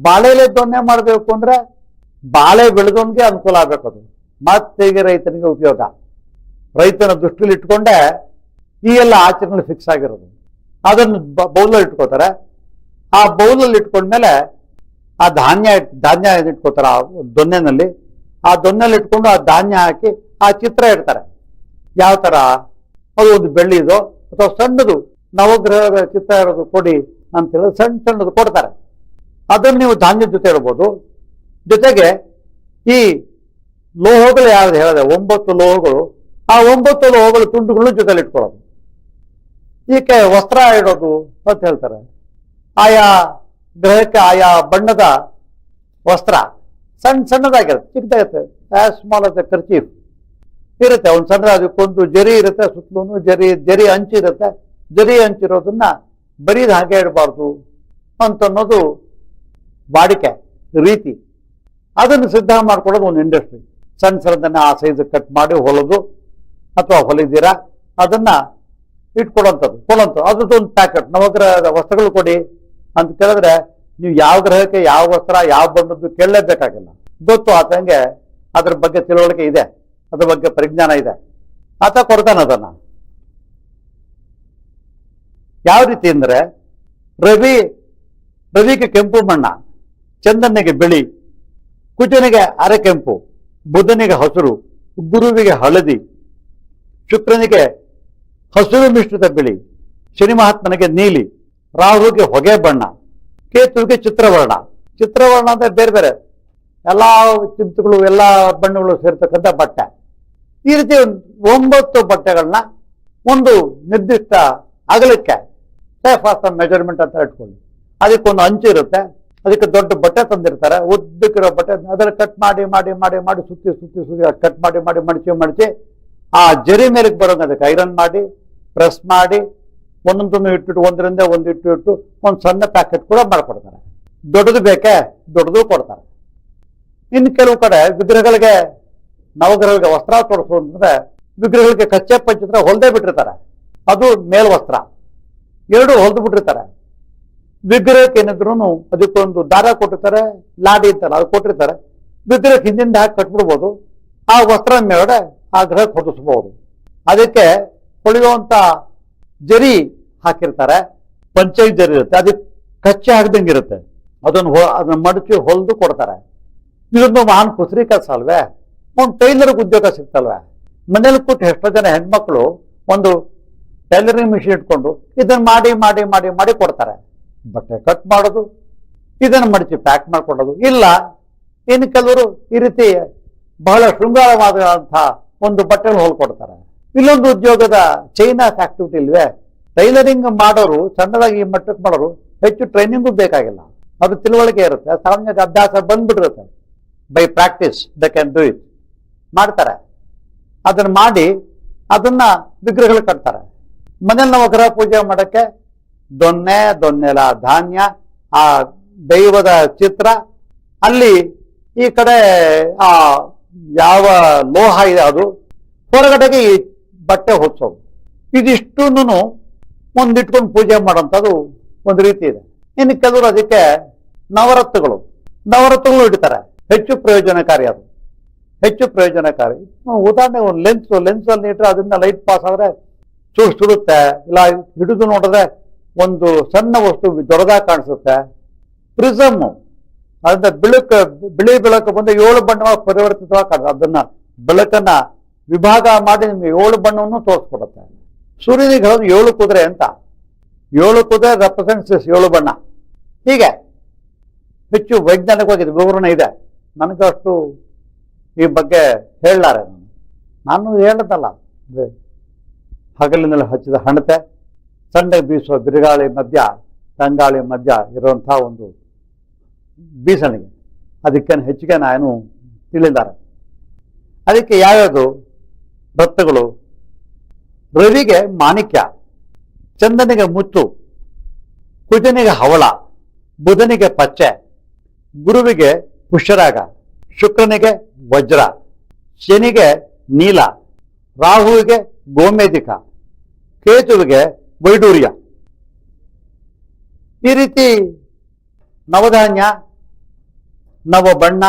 ಬಾಳೆ ಎಲೆ ದೊನ್ನೆ ಮಾಡಬೇಕು ಅಂದ್ರೆ, ಬಾಳೆ ಬೆಳೆದವನಿಗೆ ಅನುಕೂಲ ಆಗಬೇಕು ಅದು. ಮತ್ತೆ ರೈತನಿಗೆ ಉಪಯೋಗ. ರೈತನ ದೃಷ್ಟಿಲಿ ಇಟ್ಕೊಂಡೆ ಈ ಎಲ್ಲ ಆಚರಣೆ ಫಿಕ್ಸ್ ಆಗಿರೋದು. ಅದನ್ನು ಬೌಲಲ್ಲಿ ಇಟ್ಕೋತಾರೆ. ಆ ಬೌಲಲ್ಲಿ ಇಟ್ಕೊಂಡ್ಮೇಲೆ ಆ ಧಾನ್ಯ ಧಾನ್ಯ ಇಟ್ಕೋತಾರೆ ಆ ದೊನ್ನೆನಲ್ಲಿ. ಆ ದೊನ್ನೆಲ್ಲಿ ಇಟ್ಕೊಂಡು ಆ ಧಾನ್ಯ ಹಾಕಿ ಆ ಚಿತ್ರ ಇಡ್ತಾರೆ. ಯಾವ ಥರ? ಅದು ಒಂದು ಬೆಳ್ಳಿದು ಅಥವಾ ಸಣ್ಣದು ನವಗ್ರಹದ ಚಿತ್ರ ಇರೋದು ಕೊಡಿ ಅಂತ ಹೇಳಿ ಸಣ್ಣ ಸಣ್ಣದು ಕೊಡ್ತಾರೆ. ಅದನ್ನು ನೀವು ಧಾನ್ಯದ ಜೊತೆ ಇಡ್ಬೋದು. ಜೊತೆಗೆ ಈ ಲೋಹಗಳು ಯಾವ್ದು ಹೇಳಿದೆ? ಒಂಬತ್ತು ಲೋಹಗಳು. ಆ ಒಂಬತ್ತು ಲೋಹಗಳು ತುಂಡುಗಳು ಜೊತೆಲಿ ಇಟ್ಕೊಳ್ಳೋದು ಈಕೆ ವಸ್ತ್ರ ಇಡೋದು ಅಂತ ಹೇಳ್ತಾರೆ. ಆಯಾ ಗ್ರಹಕ್ಕೆ ಆಯಾ ಬಣ್ಣದ ವಸ್ತ್ರ. ಸಣ್ಣ ಸಣ್ಣದಾಗಿರುತ್ತೆ, ಚಿಕ್ಕದಾಗಿರುತ್ತೆ. ಆಸ್ ಸ್ಮಾಲ್ ಆಸ್ ಕರ್ಚೀಫ್ ಇರುತ್ತೆ, ಒಂದು ಸಣ್ಣ ಅದಕ್ಕೊಂದು ಜರಿ ಇರುತ್ತೆ ಸುತ್ತಲೂ ಜರಿ ಜರಿ ಹಂಚಿರುತ್ತೆ ಜರಿ ಹಂಚಿರೋದನ್ನ ಬರೀದ ಹಾಗೆ ಇಡಬಾರ್ದು ಅಂತನ್ನೋದು ಬಾಡಿಕೆ ರೀತಿ. ಅದನ್ನು ಸಿದ್ಧ ಮಾಡ್ಕೊಳ್ಳೋದು ಒಂದು ಇಂಡಸ್ಟ್ರಿ ಸಣ್ಣ ಸಣ್ಣದನ್ನು ಆ ಸೈಜ್ ಕಟ್ ಮಾಡಿ ಹೊಲದು ಅಥವಾ ಹೊಲಿದಿರ, ಅದನ್ನ ಇಟ್ಕೊಡೋಂಥದ್ದು ಕೊಡೋಂಥದ್ದು ಅದ್ರದ್ದು ಒಂದು ಪ್ಯಾಕೆಟ್ ನವಗ್ರಹದ ವಸ್ತ್ರಗಳು ಕೊಡಿ ಅಂತ ಕೇಳಿದ್ರೆ ನೀವು ಯಾವ ಗ್ರಹಕ್ಕೆ ಯಾವ ವಸ್ತ್ರ, ಯಾವ ಬಣ್ಣದ್ದು ಕೇಳಲೇಬೇಕಾಗಿಲ್ಲ. ಗೊತ್ತು ಆತಂಗೆ ಅದ್ರ ಬಗ್ಗೆ ತಿಳುವಳಿಕೆ ಇದೆ. ಅದ್ರ ಬಗ್ಗೆ ಪರಿಜ್ಞಾನ ಇದೆ. ಆತ ಕೊಡ್ತಾನೆ ಅದನ್ನ. ಯಾವ ರೀತಿ ಅಂದ್ರೆ ರವಿ, ರವಿಗೆ ಕೆಂಪು ಮಣ್ಣ, ಚಂದನಿಗೆ ಬಿಳಿ, ಕುಜನಿಗೆ ಅರೆಕೆಂಪು ಬುಧನಿಗೆ ಹಸಿರು, ಗುರುವಿಗೆ ಹಳದಿ, ಶುಕ್ರನಿಗೆ ಹಸಿರು ಮಿಶ್ರಿತ ಬಿಳಿ, ಶನಿ ಮಹಾತ್ಮನಿಗೆ ನೀಲಿ, ರಾಹುಗೆ ಹೊಗೆ ಬಣ್ಣ, ಕೇತುವಿಗೆ ಚಿತ್ರವರ್ಣ. ಚಿತ್ರವರ್ಣ ಅಂದ್ರೆ ಬೇರೆ ಬೇರೆ. ಎಲ್ಲ ಚಿಂತುಗಳು, ಎಲ್ಲಾ ಬಣ್ಣಗಳು ಸೇರ್ತಕ್ಕಂಥ ಬಟ್ಟೆ. ಈ ರೀತಿ ಒಂಬತ್ತು ಬಟ್ಟೆಗಳನ್ನ ಒಂದು ನಿರ್ದಿಷ್ಟ ಅಗಲಕ್ಕೆ ಸೇಫ್ ಆಫ್ ಮೆಜರ್ಮೆಂಟ್ ಅಂತ ಇಟ್ಕೊಳ್ಳಿ. ಅದಕ್ಕೊಂದು ಅಂಚು ಇರುತ್ತೆ. ಅದಕ್ಕೆ ದೊಡ್ಡ ಬಟ್ಟೆ ತಂದಿರ್ತಾರೆ ಉದ್ದಕ್ಕಿರೋ ಬಟ್ಟೆ ಅದರ ಕಟ್ ಮಾಡಿ ಮಾಡಿ ಮಾಡಿ ಮಾಡಿ ಸುತ್ತಿ ಸುತ್ತಿ ಸುತ್ತಿ ಕಟ್ ಮಾಡಿ ಮಾಡಿ, ಮಡಚಿ ಮಡಚಿ, ಆ ಜರಿ ಮೇಲಕ್ಕೆ ಬರೋಂಗೆ ಅದಕ್ಕೆ ಐರನ್ ಮಾಡಿ ಪ್ರೆಸ್ ಮಾಡಿ ಒಂದೊಂದನ್ನು ಇಟ್ಟಿಟ್ಟು ಒಂದರಿಂದ ಒಂದು ಇಟ್ಟು ಇಟ್ಟು, ಒಂದು ಸಣ್ಣ ಪ್ಯಾಕೆಟ್ ಕೂಡ ಮಾಡಿಕೊಡ್ತಾರೆ. ದೊಡ್ಡದು ಬೇಕೇ, ದೊಡ್ಡದು ಕೊಡ್ತಾರೆ. ಇನ್ನು ಕೆಲವು ಕಡೆ ವಿಗ್ರಹಗಳಿಗೆ, ನವಗ್ರಹಗಳಿಗೆ ವಸ್ತ್ರ ತೊಡಸು ಅಂತಂದ್ರೆ, ವಿಗ್ರಹಗಳಿಗೆ ಕಚ್ಚೆ ಪಂಚಿದ್ರೆ ಹೊಲ್ದೇ ಬಿಟ್ಟಿರ್ತಾರೆ. ಅದು ಮೇಲ್ವಸ್ತ್ರ. ಎರಡು ಹೊಲ್ದು ಬಿಟ್ಟಿರ್ತಾರೆ. ವಿಗ್ರಹಕ್ಕೆ ಏನಿದ್ರು ಅದಕ್ಕೊಂದು ದಾರ ಕೊಟ್ಟಿರ್ತಾರೆ, ಲಾಡಿ ಅಂತಲ್ಲ ಅದು ಕೊಟ್ಟಿರ್ತಾರೆ. ವಿಗ್ರಹಕ್ಕೆ ಹಿಂದಿಂದ ಹಾಕಿ ಕಟ್ಬಿಡ್ಬೋದು. ಆ ವಸ್ತ್ರ ಮೇಲ್ಗಡೆ ಆ ಗ್ರಹಕ್ಕೆ ಹೊದಿಸ್ಬೋದು ಅದಕ್ಕೆ ಹೊಳೆಯುವಂತ ಜರಿ ಹಾಕಿರ್ತಾರೆ. ಪಂಚಾಯತ್ ಜರಿ ಇರುತ್ತೆ. ಅದಕ್ಕೆ ಕಚ್ಚೆ ಹಾಕ್ದಂಗೆ ಇರುತ್ತೆ. ಅದನ್ನು ಅದನ್ನ ಮಡಚಿ ಹೊಲ್ದು ಕೊಡ್ತಾರೆ. ಇದೊಂದು ಮಹಾನ್ ಕುಸರಿ ಕೆಲಸ ಅಲ್ವೇ? ಒಂದು ಟೈಲರ್ಗೆ ಉದ್ಯೋಗ ಸಿಗ್ತಲ್ವೇ? ಮನೇಲಿ ಕೂತು ಎಷ್ಟೋ ಜನ ಹೆಣ್ಮಕ್ಳು ಒಂದು ಟೈಲರಿಂಗ್ ಮಿಷಿನ್ ಇಟ್ಕೊಂಡು ಇದನ್ನ ಮಾಡಿ ಮಾಡಿ ಮಾಡಿ ಮಾಡಿ ಕೊಡ್ತಾರೆ. ಬಟ್ಟೆ ಕಟ್ ಮಾಡೋದು, ಇದನ್ನು ಮಡಚಿ ಪ್ಯಾಕ್ ಮಾಡಿಕೊಳ್ಳೋದು. ಇಲ್ಲ, ಇನ್ನು ಕೆಲವರು ಈ ರೀತಿ ಬಹಳ ಶೃಂಗಾರವಾದಂತಹ ಒಂದು ಬಟ್ಟೆ ಹೊಲ್ಕೊಡ್ತಾರೆ ಇಲ್ಲೊಂದು ಉದ್ಯೋಗದ ಚೈನಾ ಫ್ಯಾಕ್ಟಿವಿಟಿ ಇಲ್ವೇ? ಟೈಲರಿಂಗ್ ಮಾಡೋರು, ಸಣ್ಣದಾಗಿ ಈ ಮಟ್ಟಕ್ಕೆ ಮಾಡೋರು ಹೆಚ್ಚು ಟ್ರೈನಿಂಗು ಬೇಕಾಗಿಲ್ಲ. ಅದು ತಿಳುವಳಿಕೆ ಇರುತ್ತೆ ಸಾಮಾನ್ಯ ಅಭ್ಯಾಸ ಬಂದ್ಬಿಟ್ಟಿರುತ್ತೆ. By practice they can do it ಮಾಡ್ತಾರೆ. ಅದನ್ನು ಮಾಡಿ, ಅದನ್ನ ವಿಗ್ರಹಗಳು ಕಟ್ತಾರೆ. ಮನೇಲಿ ನಾವು ಗ್ರಹ ಪೂಜೆ ಮಾಡಕ್ಕೆ ದೊನ್ನೆ, ದೊನ್ನೆಲ ಧಾನ್ಯ, ಆ ದೈವದ ಚಿತ್ರ. ಅಲ್ಲಿ ಈ ಕಡೆ, ಆ, ಯಾವ ಲೋಹ ಇದೆ ಅದು, ಹೊರಗಡೆಗೆ ಈ ಬಟ್ಟೆ ಹೊಚ್ಚೋದು ಇದಿಷ್ಟೂನು ಮುಂದಿಟ್ಕೊಂಡು ಪೂಜೆ ಮಾಡೋಂಥದ್ದು ಒಂದು ರೀತಿ ಇದೆ. ಇನ್ನು ಕೆಲವರು ಅದಕ್ಕೆ ನವರತ್ನಗಳು ನವರತ್ನಗಳು ಇಡ್ತಾರೆ. ಹೆಚ್ಚು ಪ್ರಯೋಜನಕಾರಿ ಅದು. ಹೆಚ್ಚು ಪ್ರಯೋಜನಕಾರಿ. ಉದಾಹರಣೆ ಒಂದು ಲೆನ್ಸ್ ಲೆನ್ಸ್ ಅಲ್ಲಿ ಇಟ್ಟರೆ ಅದರಿಂದ ಲೈಟ್ ಪಾಸ್ ಆದ್ರೆ ಚೂರು ಸುಡುತ್ತೆ. ಇಲ್ಲ, ಹಿಡಿದು ನೋಡಿದ್ರೆ ಒಂದು ಸಣ್ಣ ವಸ್ತು ದೊಡ್ಡದಾಗಿ ಕಾಣಿಸುತ್ತೆ. ಪ್ರಿಸಮ್. ಅದರಿಂದ ಬೆಳಕು, ಬಿಳಿ ಬೆಳಕು ಬಂದು ಏಳು ಬಣ್ಣವಾಗಿ ಪರಿವರ್ತಿತವಾಗಿ ಅದನ್ನ ಬೆಳಕನ್ನ ವಿಭಾಗ ಮಾಡಿ ನಿಮ್ಗೆ ಏಳು ಬಣ್ಣವನ್ನು ತೋರಿಸ್ಕೊಡುತ್ತೆ. ಸೂರ್ಯನಿಗೆ ಹೇಳೋದು ಏಳು ಕುದುರೆ ಅಂತ. ಏಳು ಕುದುರೆ ರೆಪ್ರೆಸೆಂಟ್ಸ್ ಏಳು ಬಣ್ಣ. ಹೀಗೆ ಹೆಚ್ಚು ವೈಜ್ಞಾನಿಕವಾಗಿ ವಿವರಣೆ ಇದೆ. ನನಗೆ ಅಷ್ಟು ಈ ಬಗ್ಗೆ ಹೇಳಲಾರೆ ನಾನು. ನಾನು ಹೇಳದಲ್ಲ. ಹಗಲಿನಲ್ಲಿ ಹಚ್ಚಿದ ಹಣತೆ. ಸಣ್ಣ ಬೀಸುವ ಬಿರುಗಾಳಿ ಮಧ್ಯ ತಂಗಾಳಿ ಮಧ್ಯ ಇರುವಂಥ ಒಂದು ಬೀಸಣಿಗೆ. ಅದಕ್ಕೆ ಹೆಚ್ಚಿಗೆ ನಾನು ತಿಳಿದಾರೆ ಅದಕ್ಕೆ ಯಾವ್ಯಾವುದು? ರತ್ನಗಳು ರವಿಗೆ ಮಾಣಿಕ್ಯ, ಚಂದನಿಗೆ ಮುತ್ತು, ಕುಜನಿಗೆ ಹವಳ, ಬುಧನಿಗೆ ಪಚ್ಚೆ, ಗುರುವಿಗೆ ಪುಷ್ಯರಾಗ, ಶುಕ್ರನಿಗೆ ವಜ್ರ, ಶನಿಗೆ ನೀಲ, ರಾಹುವಿಗೆ ಗೋಮೇಧಿಕ, ಕೇತುವಿಗೆ ವೈಡೂರ್ಯ. ಈ ರೀತಿ ನವಧಾನ್ಯ ನವ ಬಣ್ಣ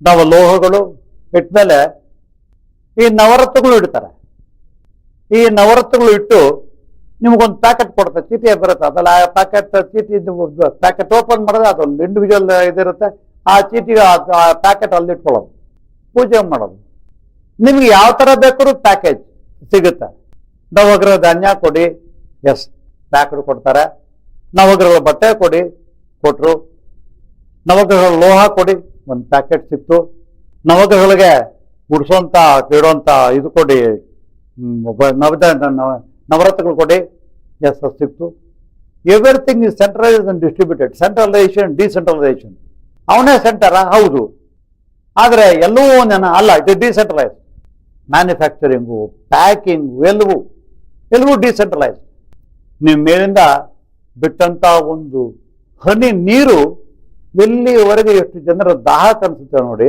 ನವ ಲೋಹಗಳು ಇಟ್ಮೇಲೆ ಈ ನವರತ್ನಗಳು ಇಡ್ತಾರೆ. ಈ ನವರತ್ನಗಳು ಇಟ್ಟು ನಿಮಗೊಂದು ಪ್ಯಾಕೆಟ್ ಕೊಡುತ್ತೆ, ಚೀಟಿ ಬರುತ್ತೆ? ಅದಲ್ಲ ಆ ಪ್ಯಾಕೆಟ್ ಚೀಟಿ ಪ್ಯಾಕೆಟ್ ಓಪನ್ ಮಾಡಿದ್ರೆ ಅದೊಂದು ಇಂಡಿವಿಜುವಲ್ ಇದಿರುತ್ತೆ ಆ ಚೀಟಿ ಆ ಪ್ಯಾಕೆಟ್ ಅಲ್ಲಿ ಇಟ್ಕೊಳ್ಳೋದು, ಪೂಜೆ ಮಾಡೋದು. ನಿಮ್ಗೆ ಯಾವ ಥರ ಬೇಕಾದ್ರೂ ಪ್ಯಾಕೇಜ್ ಸಿಗುತ್ತೆ. ನವಗ್ರಹ ಧಾನ್ಯ ಕೊಡಿ. ಎಸ್ ಪ್ಯಾಕೆಟ್ ಕೊಡ್ತಾರೆ. ನವಗ್ರಹಗಳ ಬಟ್ಟೆ ಕೊಡಿ ಕೊಟ್ಟರು ನವಗ್ರಹಗಳ ಲೋಹ ಕೊಡಿ, ಒಂದು ಪ್ಯಾಕೆಟ್ ಸಿಕ್ತು. ನವಗ್ರಹಗಳಿಗೆ ಗುಡಿಸೋಂಥ ಇಡೋಂಥ ಇದು ಕೊಡಿ. ನವದ, ನವ- ನವರತ್ನಗಳು ಕೊಡಿ. ಎಸ್ ಅದು ಸಿಕ್ತು. Everything is centralise and distributed centralisation decentralisation ಅವನೇ ಸೆಂಟರ ಹೌದು. ಆದರೆ ಎಲ್ಲವೂ ನನ್ನ ಅಲ್ಲ, ಇದು ಡಿಸೆಂಟ್ರಲೈಸ್ ಮ್ಯಾನುಫ್ಯಾಕ್ಚರಿಂಗು ಪ್ಯಾಕಿಂಗು ಎಲ್ಲವೂ. ಎಲ್ಲವೂ ಡಿಸೆಂಟ್ರಲೈಸ್ ನಿಮ್ಮ ಮೇಲಿಂದ ಬಿಟ್ಟಂತ ಒಂದು ಹನಿ ನೀರು ಎಲ್ಲಿವರೆಗೆ ಎಷ್ಟು ಜನರ ದಾಹ ಕನಿಸುತ್ತೆ ನೋಡಿ.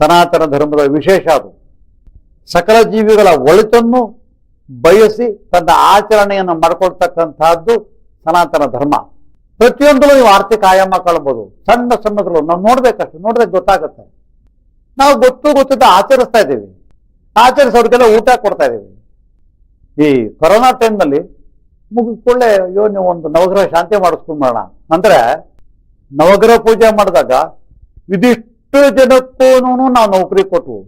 ಸನಾತನ ಧರ್ಮದ ವಿಶೇಷ ಅದು. ಸಕಲ ಜೀವಿಗಳ ಒಳಿತನ್ನು ಬಯಸಿ ತನ್ನ ಆಚರಣೆಯನ್ನು ಮಾಡ್ಕೊಳ್ತಕ್ಕಂತಹದ್ದು ಸನಾತನ ಧರ್ಮ. ಪ್ರತಿಯೊಂದರಲ್ಲೂ ನೀವು ಆರ್ಥಿಕ ಆಯಾಮ ಕಾಣ್ಬೋದು. ಸಣ್ಣ ಸಣ್ಣದ್ರು ನಾವು ನೋಡ್ಬೇಕಷ್ಟು ನೋಡಿದ್ರೆ ಗೊತ್ತಾಗುತ್ತೆ. ನಾವು ಗೊತ್ತು ಗೊತ್ತಿದ್ದ ಆಚರಿಸ್ತಾ ಇದ್ದೀವಿ. ಆಚರಿಸೋರಿಗೆಲ್ಲ ಊಟ ಕೊಡ್ತಾ ಇದ್ದೀವಿ. ಈ ಕೊರೋನಾ ಟೈಮ್ನಲ್ಲಿ ಮುಗಿದ್ಕೊಳ್ಳೆ ಅಯ್ಯೋ, ನೀವು ಒಂದು ನವಗ್ರಹ ಶಾಂತಿ ಮಾಡಿಸ್ಕೊಂಬೋಣ ಅಂದ್ರೆ ನವಗ್ರಹ ಪೂಜೆ ಮಾಡಿದಾಗ ಇದಿಷ್ಟು ಜನಕ್ಕೂ ನಾವು ನೌಕರಿ ಕೊಟ್ವು.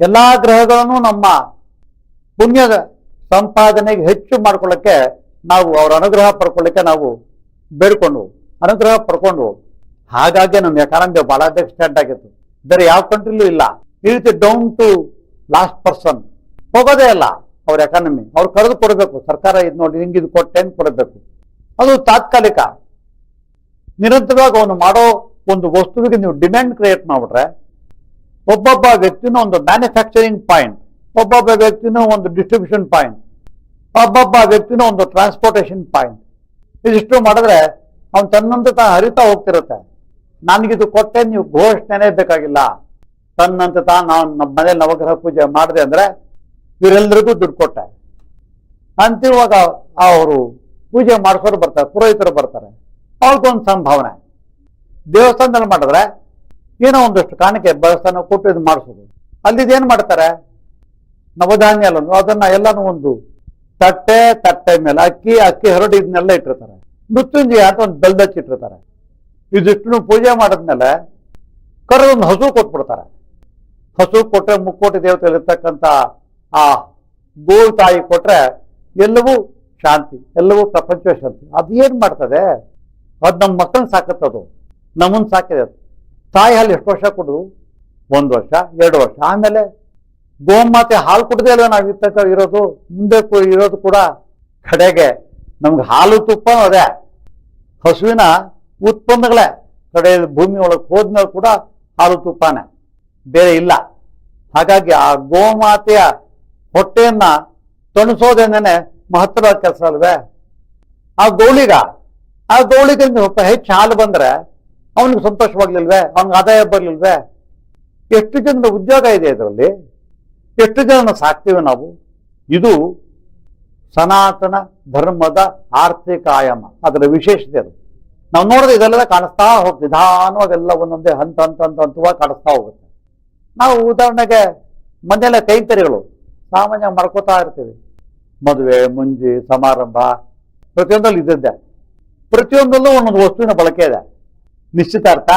ಎಲ್ಲಾ ಗ್ರಹಗಳನ್ನು ನಮ್ಮ ಪುಣ್ಯದ ಸಂಪಾದನೆಗೆ ಹೆಚ್ಚು ಮಾಡ್ಕೊಳ್ಳೋಕ್ಕೆ ನಾವು ಅವರ ಅನುಗ್ರಹ ಪಡ್ಕೊಳ್ಳಿಕ್ಕೆ ನಾವು ಬೇಡ್ಕೊಂಡು ಅನುಗ್ರಹ ಪಡ್ಕೊಂಡು ಹಾಗಾಗಿ ನಮ್ಮ ಎಕಾನಮಿ ಬಹಳ ಎಕ್ಸ್ಟೆಂಟ್ ಆಗಿತ್ತು. ಬೇರೆ ಯಾವ ಕಂಟ್ರಿಲೂ ಇಲ್ಲ. ಈ ರೀತಿ ಡೌನ್ ಟು ಲಾಸ್ಟ್ ಪರ್ಸನ್ ಹೋಗೋದೇ ಇಲ್ಲ. ಅವ್ರ ಎಕಾನಮಿ ಅವ್ರು ಕರೆದು ಕೊಡಬೇಕು, ಸರ್ಕಾರ ಇದು ನೋಡಿ, ಹಿಂಗೆ ಇದು ಕೊಟ್ಟೆ ಅಂತ ಕೊಡಬೇಕು. ಅದು ತಾತ್ಕಾಲಿಕ. ನಿರಂತರವಾಗಿ ಅವನು ಮಾಡೋ ಒಂದು ವಸ್ತುವಿಗೆ ನೀವು ಡಿಮ್ಯಾಂಡ್ ಕ್ರಿಯೇಟ್ ಮಾಡ್ಬಿಟ್ರೆ, ಒಬ್ಬೊಬ್ಬ ವ್ಯಕ್ತಿನ ಒಂದು ಮ್ಯಾನುಫ್ಯಾಕ್ಚರಿಂಗ್ ಪಾಯಿಂಟ್ ಒಬ್ಬೊಬ್ಬ ವ್ಯಕ್ತಿನೂ ಒಂದು ಡಿಸ್ಟ್ರಿಬ್ಯೂಷನ್ ಪಾಯಿಂಟ್ ಒಬ್ಬೊಬ್ಬ ವ್ಯಕ್ತಿನೂ ಒಂದು ಟ್ರಾನ್ಸ್ಪೋರ್ಟೇಷನ್ ಪಾಯಿಂಟ್ ಇದಿಷ್ಟು ಮಾಡಿದ್ರೆ ಅವ್ನು ತನ್ನಂತ ತಾನು ಹರಿತಾ ಹೋಗ್ತಿರುತ್ತೆ. ನನಗಿದು ಕೊಟ್ಟೆ, ನೀವು ಘೋಷಣೆನೇ ಬೇಕಾಗಿಲ್ಲ. ತನ್ನಂತ ತಾನು, ನಾನು ನಮ್ಮ ಮನೇಲಿ ನವಗ್ರಹ ಪೂಜೆ ಮಾಡಿದೆ ಅಂದ್ರೆ ಇವರೆಲ್ಲರಿಗೂ ದುಡ್ಡು ಕೊಟ್ಟೆ. ಅಂತಿರುವಾಗ ಅವರು ಪೂಜೆ ಮಾಡಿಸೋರು ಬರ್ತಾರೆ, ಪುರೋಹಿತರು ಬರ್ತಾರೆ. ಅವ್ರಿಗೊಂದು ಸಂಭಾವನೆ. ದೇವಸ್ಥಾನದಲ್ಲಿ ಮಾಡಿದ್ರೆ ಏನೋ ಒಂದಷ್ಟು ಕಾಣಿಕೆ ದೇವಸ್ಥಾನ ಕೊಟ್ಟು ಇದು ಮಾಡಿಸೋದು. ಅಲ್ಲಿದೇನು ಮಾಡ್ತಾರೆ? ನವಧಾನ್ಯ ಅಲ್ಲೊಂದು ಅದನ್ನ ಎಲ್ಲಾನು ಒಂದು ತಟ್ಟೆ ತಟ್ಟೆ ಮೇಲೆ ಅಕ್ಕಿ ಅಕ್ಕಿ ಹರಡಿ ಇದನ್ನೆಲ್ಲ ಇಟ್ಟಿರ್ತಾರೆ. ಮೃತ್ಯುಂಜಯ ಅಂತ ಒಂದು ಬೆಲ್ದಚ್ಚಿಟ್ಟಿರ್ತಾರೆ ಇದಿಷ್ಟು ಪೂಜೆ ಮಾಡಿದ್ಮೇಲೆ ಕರೆದೊಂದು ಹಸು ಕೊಟ್ಬಿಡ್ತಾರೆ. ಹಸು ಕೊಟ್ಟರೆ ಮುಕ್ಕೋಟಿ ದೇವತೆಗಳಿರ್ತಕ್ಕಂಥ ಆ ಗೋಳು ತಾಯಿ ಕೊಟ್ರೆ ಎಲ್ಲವೂ ಶಾಂತಿ, ಎಲ್ಲವೂ ಪ್ರಪಂಚ ಶಾಂತಿ. ಅದು ಏನು ಮಾಡ್ತದೆ? ಅದು ನಮ್ಮ ಮಕ್ಕಳನ್ನ ಸಾಕತ್ತದು ನಮ್ಮನ್ನ ಸಾಕಿದೆ ಅದು. ತಾಯಿ ಹಾಲು ಎಷ್ಟು ವರ್ಷ ಕೊಡುದು? ಒಂದು ವರ್ಷ, ಎರಡು ವರ್ಷ. ಆಮೇಲೆ ಗೋಮಾತೆ ಹಾಲು ಕುಡ್ದೇ ಇಲ್ಲ ನಾವು ಇರ್ತಕ್ಕ ಇರೋದು? ಮುಂದೆ ಇರೋದು ಕೂಡ ಕಡೆಗೆ. ನಮ್ಗೆ ಹಾಲು ತುಪ್ಪ ಅದೇ. ಹಸುವಿನ ಉತ್ಪನ್ನಗಳೇ. ಕಡೆ ಭೂಮಿ ಒಳಗೆ ಹೋದ್ಮೇಲೆ ಕೂಡ ಹಾಲು ತುಪ್ಪನೇ. ಬೇರೆ ಇಲ್ಲ. ಹಾಗಾಗಿ ಆ ಗೋಮಾತೆಯ ಹೊಟ್ಟೆಯನ್ನ ತಣಿಸೋದೇನೆ ಮಹತ್ವದ ಕೆಲಸ ಅಲ್ವೇ? ಆ ಗೌಳಿಗ ಆ ಗೋಳಿಗಿಂತ ಸ್ವಲ್ಪ ಹೆಚ್ಚು ಹಾಲು ಬಂದ್ರೆ ಅವನಿಗೆ ಸಂತೋಷವಾಗ್ಲಿಲ್ವೇ? ಅವನಿಗೆ ಆದಾಯ ಬರ್ಲಿಲ್ವೇ? ಎಷ್ಟು ಜನರ ಉದ್ಯೋಗ ಇದೆ ಇದರಲ್ಲಿ? ಎಷ್ಟು ಜನನ ಸಾಕ್ತೀವಿ ನಾವು? ಇದು ಸನಾತನ ಧರ್ಮದ ಆರ್ಥಿಕ ಆಯಾಮ, ಅದರ ವಿಶೇಷತೆ ಅದು. ನಾವು ನೋಡಿದ್ರೆ ಇದೆಲ್ಲ ಕಾಣಿಸ್ತಾ ಹೋಗ್ತದೆ ನಿಧಾನವಾಗಿ ಎಲ್ಲ ಒಂದೊಂದೇ ಹಂತ ಹಂತ ಹಂತ ಹಂತವಾಗಿ ಕಾಣಿಸ್ತಾ ಹೋಗುತ್ತೆ. ನಾವು ಉದಾಹರಣೆಗೆ ಮನೆಯಲ್ಲ ಕೈಂಕರ್ಯಗಳು. ಸಾಮಾನ್ಯ ಮರ್ಕೋತಾ ಇರ್ತೀವಿ. ಮದುವೆ, ಮುಂಜಿ, ಸಮಾರಂಭ ಪ್ರತಿಯೊಂದಲ್ಲಿ ಇದ್ದದ್ದೆ. ಪ್ರತಿಯೊಂದಲ್ಲೂ ಒಂದೊಂದು ವಸ್ತುವಿನ ಬಳಕೆ ಇದೆ. ನಿಶ್ಚಿತಾರ್ಥ,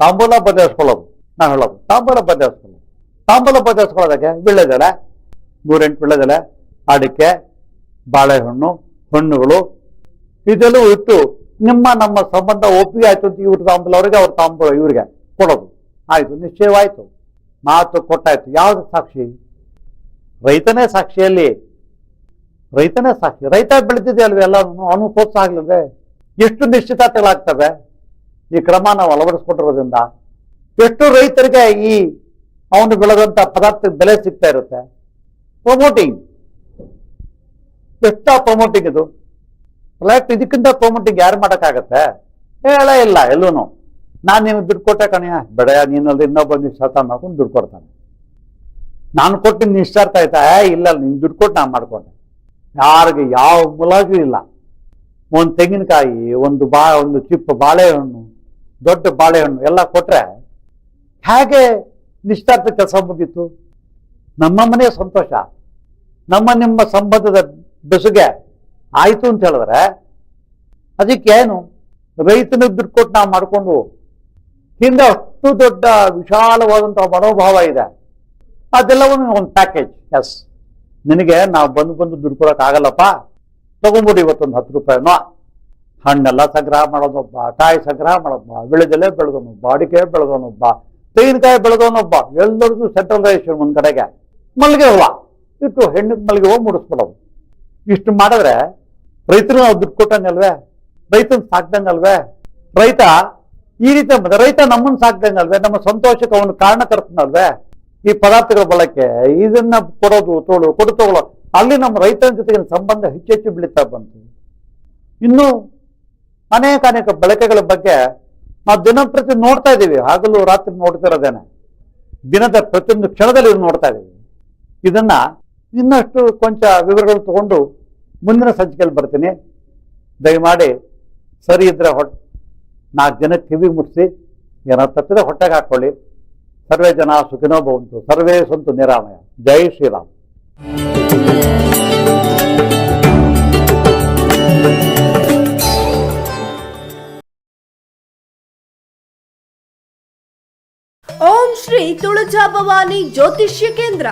ತಾಂಬೂಲ ಬದಲಾಯಿಸ್ಕೊಳ್ಳೋದು ನಾನು ಹೇಳೋದು. ತಾಂಬೂಲ ಬದಲಾಯಿಸ್ಕೊಳ್ಳೋದು ತಾಂಬೂಲ ಬದಲಿಸ್ಕೊಳ್ಳೋದಕ್ಕೆ ವಿಳ್ಳೆದೆಲೆ ಮೂರೆಂಟು ವಿಳ್ಳೆದೆಲೆ ಅಡಿಕೆ, ಬಾಳೆಹಣ್ಣು, ಹಣ್ಣುಗಳು, ಇದೆಲ್ಲವೂ ಇಟ್ಟು ನಿಮ್ಮ, ನಮ್ಮ ಸಂಬಂಧ ಒಪ್ಪಿಗೆ ಆಯ್ತು ಅಂತ ಇವ್ರ ತಾಂಬೂಲ ಅವರಿಗೆ ಅವ್ರ ತಾಂಬೂಲ, ಇವ್ರಿಗೆ ಕೊಡೋದು. ಆಯ್ತು, ನಿಶ್ಚಯವಾಯಿತು. ಮಾತು ಕೊಟ್ಟಾಯ್ತು. ಯಾವ್ದು ಸಾಕ್ಷಿ? ರೈತನೇ ಸಾಕ್ಷಿಯಲ್ಲಿ ರೈತನೇ ಸಾಕ್ಷಿ. ರೈತ ಬೆಳೆದಿದೆ ಅಲ್ವೇ? ಎಲ್ಲರೂ ಅವನು ಪ್ರೋತ್ಸಾಹ ಆಗ್ಲಿದೆ ಎಷ್ಟು ನಿಶ್ಚಿತಾರ್ಥಗಳಾಗ್ತವೆ? ಈ ಕ್ರಮ ನಾವು ಅಳವಡಿಸ್ಕೊಟ್ಟಿರೋದ್ರಿಂದ ಎಷ್ಟು ರೈತರಿಗೆ ಈ ಅವನು ಬೆಳೆದಂತ ಪದಾರ್ಥದ ಬೆಲೆ ಸಿಗ್ತಾ ಇರುತ್ತೆ? ಪ್ರೊಮೋಟಿಂಗ್ ಎಷ್ಟ ಪ್ರಮೋಟಿಂಗ್ ಇದು? ಫ್ಲಾಟ್ ಇದಕ್ಕಿಂತ ಪ್ರೊಮೋಟಿಂಗ್ ಯಾರು ಮಾಡೋಕ್ಕಾಗತ್ತೆ? ಹೇಳೇ ಇಲ್ಲ ಎಲ್ಲೂ ನಾನು ನಿಮ್ಗೆ ದುಡ್ಡು ಕೊಟ್ಟೆ ಕಣಿಯ ಬೇಡ ನೀನಲ್ಲಿ ಇನ್ನೊಬ್ಬ ನಿಶ್ಚಾರ್ಥ ಮಾಡ್ಕೊಂಡು ದುಡ್ಡು ಕೊಡ್ತಾನೆ. ನಾನು ಕೊಟ್ಟಿದ್ದು ನಿಶ್ಚಾರ್ಥ ಆಯ್ತಾ? ಏ, ಇಲ್ಲ ನಿನ್ ದುಡ್ಡು ಕೊಟ್ಟು ನಾನು ಮಾಡ್ಕೊಂಡೆ. ಯಾರಿಗೆ ಯಾವ ಮುಲಾಜು ಇಲ್ಲ. ಒಂದು ತೆಂಗಿನಕಾಯಿ ಒಂದು ಬಾ ಒಂದು ಚಿಪ್ಪ ಬಾಳೆಹಣ್ಣು ದೊಡ್ಡ ಬಾಳೆಹಣ್ಣು ಎಲ್ಲ ಕೊಟ್ರೆ ಹೇಗೆ ನಿಶ್ಚಾರ್ಥ ಕೆಲಸ ಮುಗೀತು? ನಮ್ಮ ಮನೆಯ ಸಂತೋಷ ನಮ್ಮ ನಿಮ್ಮ ಸಂಬಂಧದ ಬೆಸುಗೆ ಆಯ್ತು ಅಂತ ಹೇಳಿದ್ರೆ ಅದಕ್ಕೇನು ರೈತನ ದುಡ್ಡು ಕೊಟ್ಟು ನಾವು ಮಾಡಿಕೊಂಡು ಹಿಂದೆ ಅಷ್ಟು ದೊಡ್ಡ ವಿಶಾಲವಾದಂತಹ ಮನೋಭಾವ ಇದೆ. ಅದೆಲ್ಲವನ್ನು ಒಂದು ಪ್ಯಾಕೇಜ್ ಎಸ್ ನಿನಗೆ ನಾವು ಬಂದು ಬಂದು ದುಡ್ಡು ಕೊಡೋಕೆ ಆಗಲ್ಲಪ್ಪ? ತಗೊಂಬಿಡಿ ಇವತ್ತೊಂದು ಹತ್ತು ರೂಪಾಯಿನೋ. ಹಣ್ಣೆಲ್ಲ ಸಂಗ್ರಹ ಮಾಡೋನೊಬ್ಬ ಕಾಯಿ ಸಂಗ್ರಹ ಮಾಡೋನೊಬ್ಬ ಬೆಳೆದೆಲೆ ಬೆಳೆದವನೊಬ್ಬ ಅಡಿಕೆ ಬೆಳೆದವನೊಬ್ಬ ತೆಂಗಿನಕಾಯಿ ಬೆಳೆದವನೊಬ್ಬ ಎಲ್ಲರಿಗೂ ಸೆಂಟ್ರಲೈಸೇಷನ್ ಒಂದು ಕಡೆಗೆ. ಮಲ್ಲಿಗೆ ಹೂವ, ಇಟ್ಟು ಹೆಣ್ಣಿಗೆ ಮಲ್ಲಿಗೆ ಹೂವು ಮುಡಿಸ್ಬಿಡೋದು. ಇಷ್ಟು ಮಾಡಿದ್ರೆ ರೈತರು ನಾವು ದುಡ್ಡು ಕೊಟ್ಟಂಗಲ್ವೇ? ರೈತನ ಸಾಕ್ದಂಗಲ್ವೇ? ರೈತ ಈ ರೀತಿ ರೈತ ನಮ್ಮನ್ನು ಸಾಕ್ದಂಗಲ್ವೇ? ನಮ್ಮ ಸಂತೋಷಕ್ಕೆ ಅವನು ಕಾರಣಕರ್ತನಲ್ವೇ ಈ ಪದಾರ್ಥಗಳ ಬಳಕೆ, ಇದನ್ನ ಕೊಡೋದು ತೋಳು ಕೊಡು ತಗೊಳ್ಳೋ ಅಲ್ಲಿ ನಮ್ಮ ರೈತನ ಜೊತೆಗಿನ ಸಂಬಂಧ ಹೆಚ್ಚೆಚ್ಚು ಬೆಳೀತಾ ಬಂತು. ಇನ್ನು ಅನೇಕ ಅನೇಕ ಬಳಕೆಗಳ ಬಗ್ಗೆ ನಾವು ದಿನಂಪ್ರತಿ ನೋಡ್ತಾ ಇದ್ದೀವಿ. ಹಗಲು ರಾತ್ರಿ ನೋಡ್ತಿರೋದೇನೆ. ದಿನದ ಪ್ರತಿಯೊಂದು ಕ್ಷಣದಲ್ಲಿ ನೋಡ್ತಾ ಇದ್ದೀವಿ. ಇದನ್ನ ಇನ್ನಷ್ಟು ಕೊಂಚ ವಿವರಗಳು ತಗೊಂಡು ಮುಂದಿನ ಸಂಚಿಕೆಯಲ್ಲಿ ಬರ್ತೀನಿ. ದಯಮಾಡಿ ಸರಿ ಇದ್ರೆ ಹೊಟ್ಟೆ ನಾಲ್ಕು ಜನ ಕಿವಿ ಮುಟ್ಟಿಸಿ ಏನೋ ತಪ್ಪಿದ್ರೆ ಹೊಟ್ಟೆಗೆ ಹಾಕೊಳ್ಳಿ ಸರ್ವೇ ಜನ ಸುಖಿನೋ ಭವಂತು, ಸರ್ವೇ ಸಂತು ನಿರಾಮಯ. ಜೈ ಶ್ರೀರಾಮ್. ಓಂ ಶ್ರೀ ತುಳಜಾ ಭವಾನಿ ಜ್ಯೋತಿಷ್ಯ ಕೇಂದ್ರ.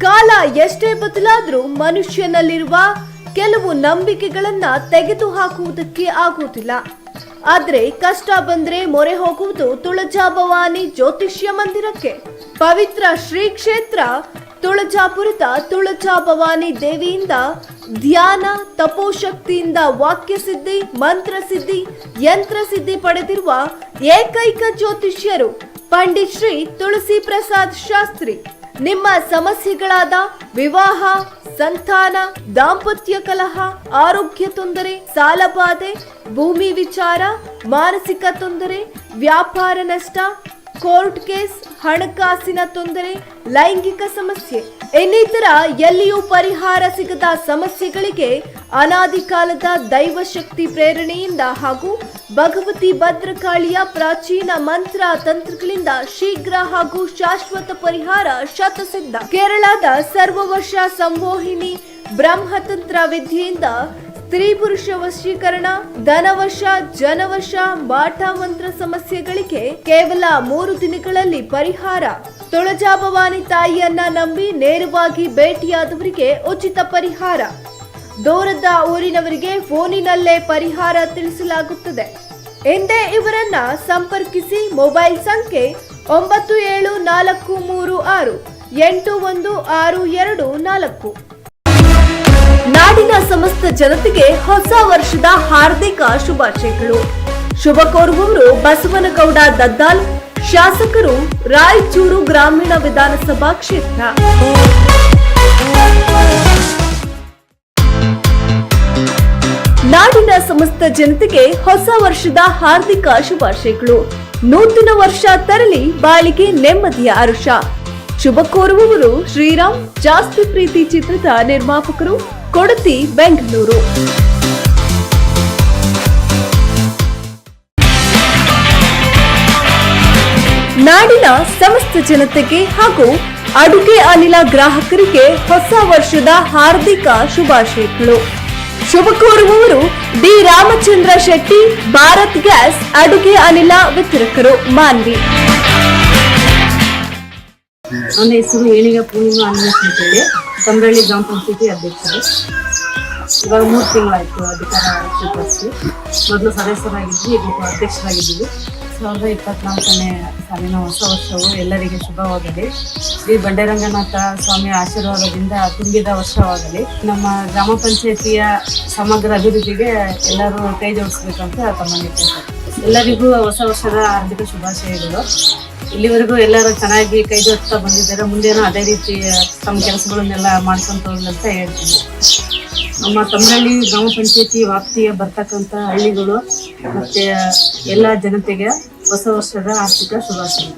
ಕಾಲ ಎಷ್ಟೇ ಬದಲಾದ್ರೂ ಮನುಷ್ಯನಲ್ಲಿರುವ ಕೆಲವು ನಂಬಿಕೆಗಳನ್ನ ತೆಗೆದು ಹಾಕುವುದಕ್ಕೆ ಆಗುವುದಿಲ್ಲ. ಆದ್ರೆ ಕಷ್ಟ ಬಂದ್ರೆ ಮೊರೆ ಹೋಗುವುದು ತುಳಜಾ ಭವಾನಿ ಜ್ಯೋತಿಷ್ಯ ಮಂದಿರಕ್ಕೆ. ಪವಿತ್ರ ಶ್ರೀ ಕ್ಷೇತ್ರ, ತುಳಜಾಪುರದ ತುಳಜಾ ಭವಾನಿ ದೇವಿಯಿಂದ ಧ್ಯಾನ, ತಪೋಶಕ್ತಿಯಿಂದ ವಾಕ್ಯ ಸಿದ್ಧಿ, ಮಂತ್ರ ಸಿದ್ಧಿ, ಯಂತ್ರ ಸಿದ್ಧಿ ಪಡೆದಿರುವ ಏಕೈಕ ಜ್ಯೋತಿಷ್ಯರು, ಪಂಡಿತ್ ಶ್ರೀ ತುಳಸಿ ಪ್ರಸಾದ್ ಶಾಸ್ತ್ರಿ. ನಿಮ್ಮ ಸಮಸ್ಯೆಗಳಾದ ವಿವಾಹ, ಸಂತಾನ, ದಾಂಪತ್ಯ ಕಲಹ, ಆರೋಗ್ಯ ತೊಂದರೆ, ಸಾಲಬಾಧೆ, ಭೂಮಿ ವಿಚಾರ, ಮಾನಸಿಕ ತೊಂದರೆ, ವ್ಯಾಪಾರ ನಷ್ಟ ಕೋರ್ಟ್ ಕೇಸ್, ಹಣಕಾಸಿನ ತೊಂದರೆ, ಲೈಂಗಿಕ ಸಮಸ್ಯೆ, ಇನ್ನಿತರ ಎಲ್ಲಿಯೂ ಪರಿಹಾರ ಸಿಗದ ಸಮಸ್ಯೆಗಳಿಗೆ ಅನಾದಿ ಕಾಲದ ದೈವ ಶಕ್ತಿ ಪ್ರೇರಣೆಯಿಂದ ಹಾಗೂ ಭಗವತಿ ಭದ್ರಕಾಳಿಯ ಪ್ರಾಚೀನ ಮಂತ್ರ ತಂತ್ರಗಳಿಂದ ಶೀಘ್ರ ಹಾಗೂ ಶಾಶ್ವತ ಪರಿಹಾರ ಶತಸಿದ್ಧ. ಕೇರಳದ ಸರ್ವವರ್ಷ ಸಂಮೋಹಿನಿ ಬ್ರಹ್ಮತಂತ್ರ ವಿದ್ಯೆಯಿಂದ ಸ್ತ್ರೀ ಪುರುಷ ವಶೀಕರಣ, ಧನವಶ, ಜನವಶ, ಮಾಟ ಮಂತ್ರ ಸಮಸ್ಯೆಗಳಿಗೆ ಕೇವಲ ಮೂರು ದಿನಗಳಲ್ಲಿ ಪರಿಹಾರ. ತುಳಜಾ ಭವಾನಿ ತಾಯಿಯನ್ನ ನಂಬಿ ನೇರವಾಗಿ ಭೇಟಿಯಾದವರಿಗೆ ಉಚಿತ ಪರಿಹಾರ. ದೂರದ ಊರಿನವರಿಗೆ ಫೋನಿನಲ್ಲೇ ಪರಿಹಾರ ತಿಳಿಸಲಾಗುತ್ತದೆ. ಎಂದೇ ಇವರನ್ನ ಸಂಪರ್ಕಿಸಿ ಮೊಬೈಲ್ ಸಂಖ್ಯೆ ಒಂಬತ್ತು ಏಳು ನಾಲ್ಕು ಮೂರು ಆರು, ಎಂಟು ಒಂದು ಆರು ಎರಡು ನಾಲ್ಕು. ನಾಡಿನ ಸಮಸ್ತ ಜನತೆಗೆ ಹೊಸ ವರ್ಷದ ಹಾರ್ದಿಕ ಶುಭಾಶಯಗಳು. ಶುಭ ಕೋರುವವರು ಬಸವನಗೌಡ ದದ್ದಾಲ್, ಶಾಸಕರು ರಾಯಚೂರು ಗ್ರಾಮೀಣ ವಿಧಾನಸಭಾ ಕ್ಷೇತ್ರ. ನಾಡಿನ ಸಮಸ್ತ ಜನತೆಗೆ ಹೊಸ ವರ್ಷದ ಹಾರ್ದಿಕ ಶುಭಾಶಯಗಳು. ನೂತನ ವರ್ಷ ತರಲಿ ಬಾಳಿಗೆ ನೆಮ್ಮದಿಯ ಅರುಷ. ಶುಭ ಕೋರುವವರು ಶ್ರೀರಾಮ್, ಜಾಸ್ತಿ ಪ್ರೀತಿ ಚಿತ್ರದ ನಿರ್ಮಾಪಕರು ಕೊಡತಿ ಬೆಂಗಳೂರು. ನಾಡಿನ ಸಮಸ್ತ ಜನತೆಗೆ ಹಾಗೂ ಅಡುಗೆ ಅನಿಲ ಗ್ರಾಹಕರಿಗೆ ಹೊಸ ವರ್ಷದ ಹಾರ್ದಿಕ ಶುಭಾಶಯಗಳು. ಶುಭ ಕೋರುವವರು ಡಿ ರಾಮಚಂದ್ರ ಶೆಟ್ಟಿ, ಭಾರತ್ ಗ್ಯಾಸ್ ಅಡುಗೆ ಅನಿಲ ವಿತರಕರು, ಮಾನ್ವಿ. ನನ್ನ ಹೆಸರು ಏಣಿಗ ಪೂರ್ಣಿಮಾ ಅನ್ವೇಷ್ ಅಂತೇಳಿ. ಗ್ರಾಮ ಪಂಚಾಯತಿ ಅಧ್ಯಕ್ಷರು. ಇವಾಗ ಮೂರು ತಿಂಗಳಾಯಿತು ಅಧಿಕಾರ ಸ್ವೀಕರಿಸಿ ಮೊದಲು ಸದಸ್ಯರಾಗಿದ್ವಿ ಅಧ್ಯಕ್ಷರಾಗಿದ್ದೀವಿ. ಸಾವಿರದ ಇಪ್ಪತ್ನಾಲ್ಕನೇ ಸಾಲಿನ ಹೊಸ ವರ್ಷವು ಎಲ್ಲರಿಗೆ ಶುಭವಾಗಲಿ. ಶ್ರೀ ಬಂಡೆರಂಗನಾಥ ಸ್ವಾಮಿಯ ಆಶೀರ್ವಾದದಿಂದ ತುಂಬಿದ ವರ್ಷವಾಗಲಿ. ನಮ್ಮ ಗ್ರಾಮ ಪಂಚಾಯತಿಯ ಸಮಗ್ರ ಅಭಿವೃದ್ಧಿಗೆ ಎಲ್ಲರೂ ಕೈ ಜೋಡಿಸ್ಬೇಕಂತ ತಮ್ಮ ಕೇಳ್ತಾರೆ ಎಲ್ಲರಿಗೂ ಹೊಸ ವರ್ಷದ ಆರ್ಥಿಕ ಶುಭಾಶಯಗಳು. ಇಲ್ಲಿವರೆಗೂ ಎಲ್ಲರೂ ಚೆನ್ನಾಗಿ ಕೈ ಜೋಡಿಸ್ತಾ ಬಂದಿದ್ದಾರೆ. ಮುಂದೇನು ಅದೇ ರೀತಿ ತಮ್ಮ ಕೆಲಸಗಳನ್ನೆಲ್ಲ ಮಾಡ್ಕೊಂತ ಹೋಗ್ಲಿ ಅಂತ ಹೇಳ್ತೀನಿ. ನಮ್ಮ ತಮ್ಮಹಳ್ಳಿ ಗ್ರಾಮ ಪಂಚಾಯತಿ ವ್ಯಾಪ್ತಿಯ ಬರ್ತಕ್ಕಂಥ ಹಳ್ಳಿಗಳು ಮತ್ತೆ ಎಲ್ಲ ಜನತೆಗೆ ಹೊಸ ವರ್ಷದ ಆರ್ಥಿಕ ಶುಭಾಶಯ.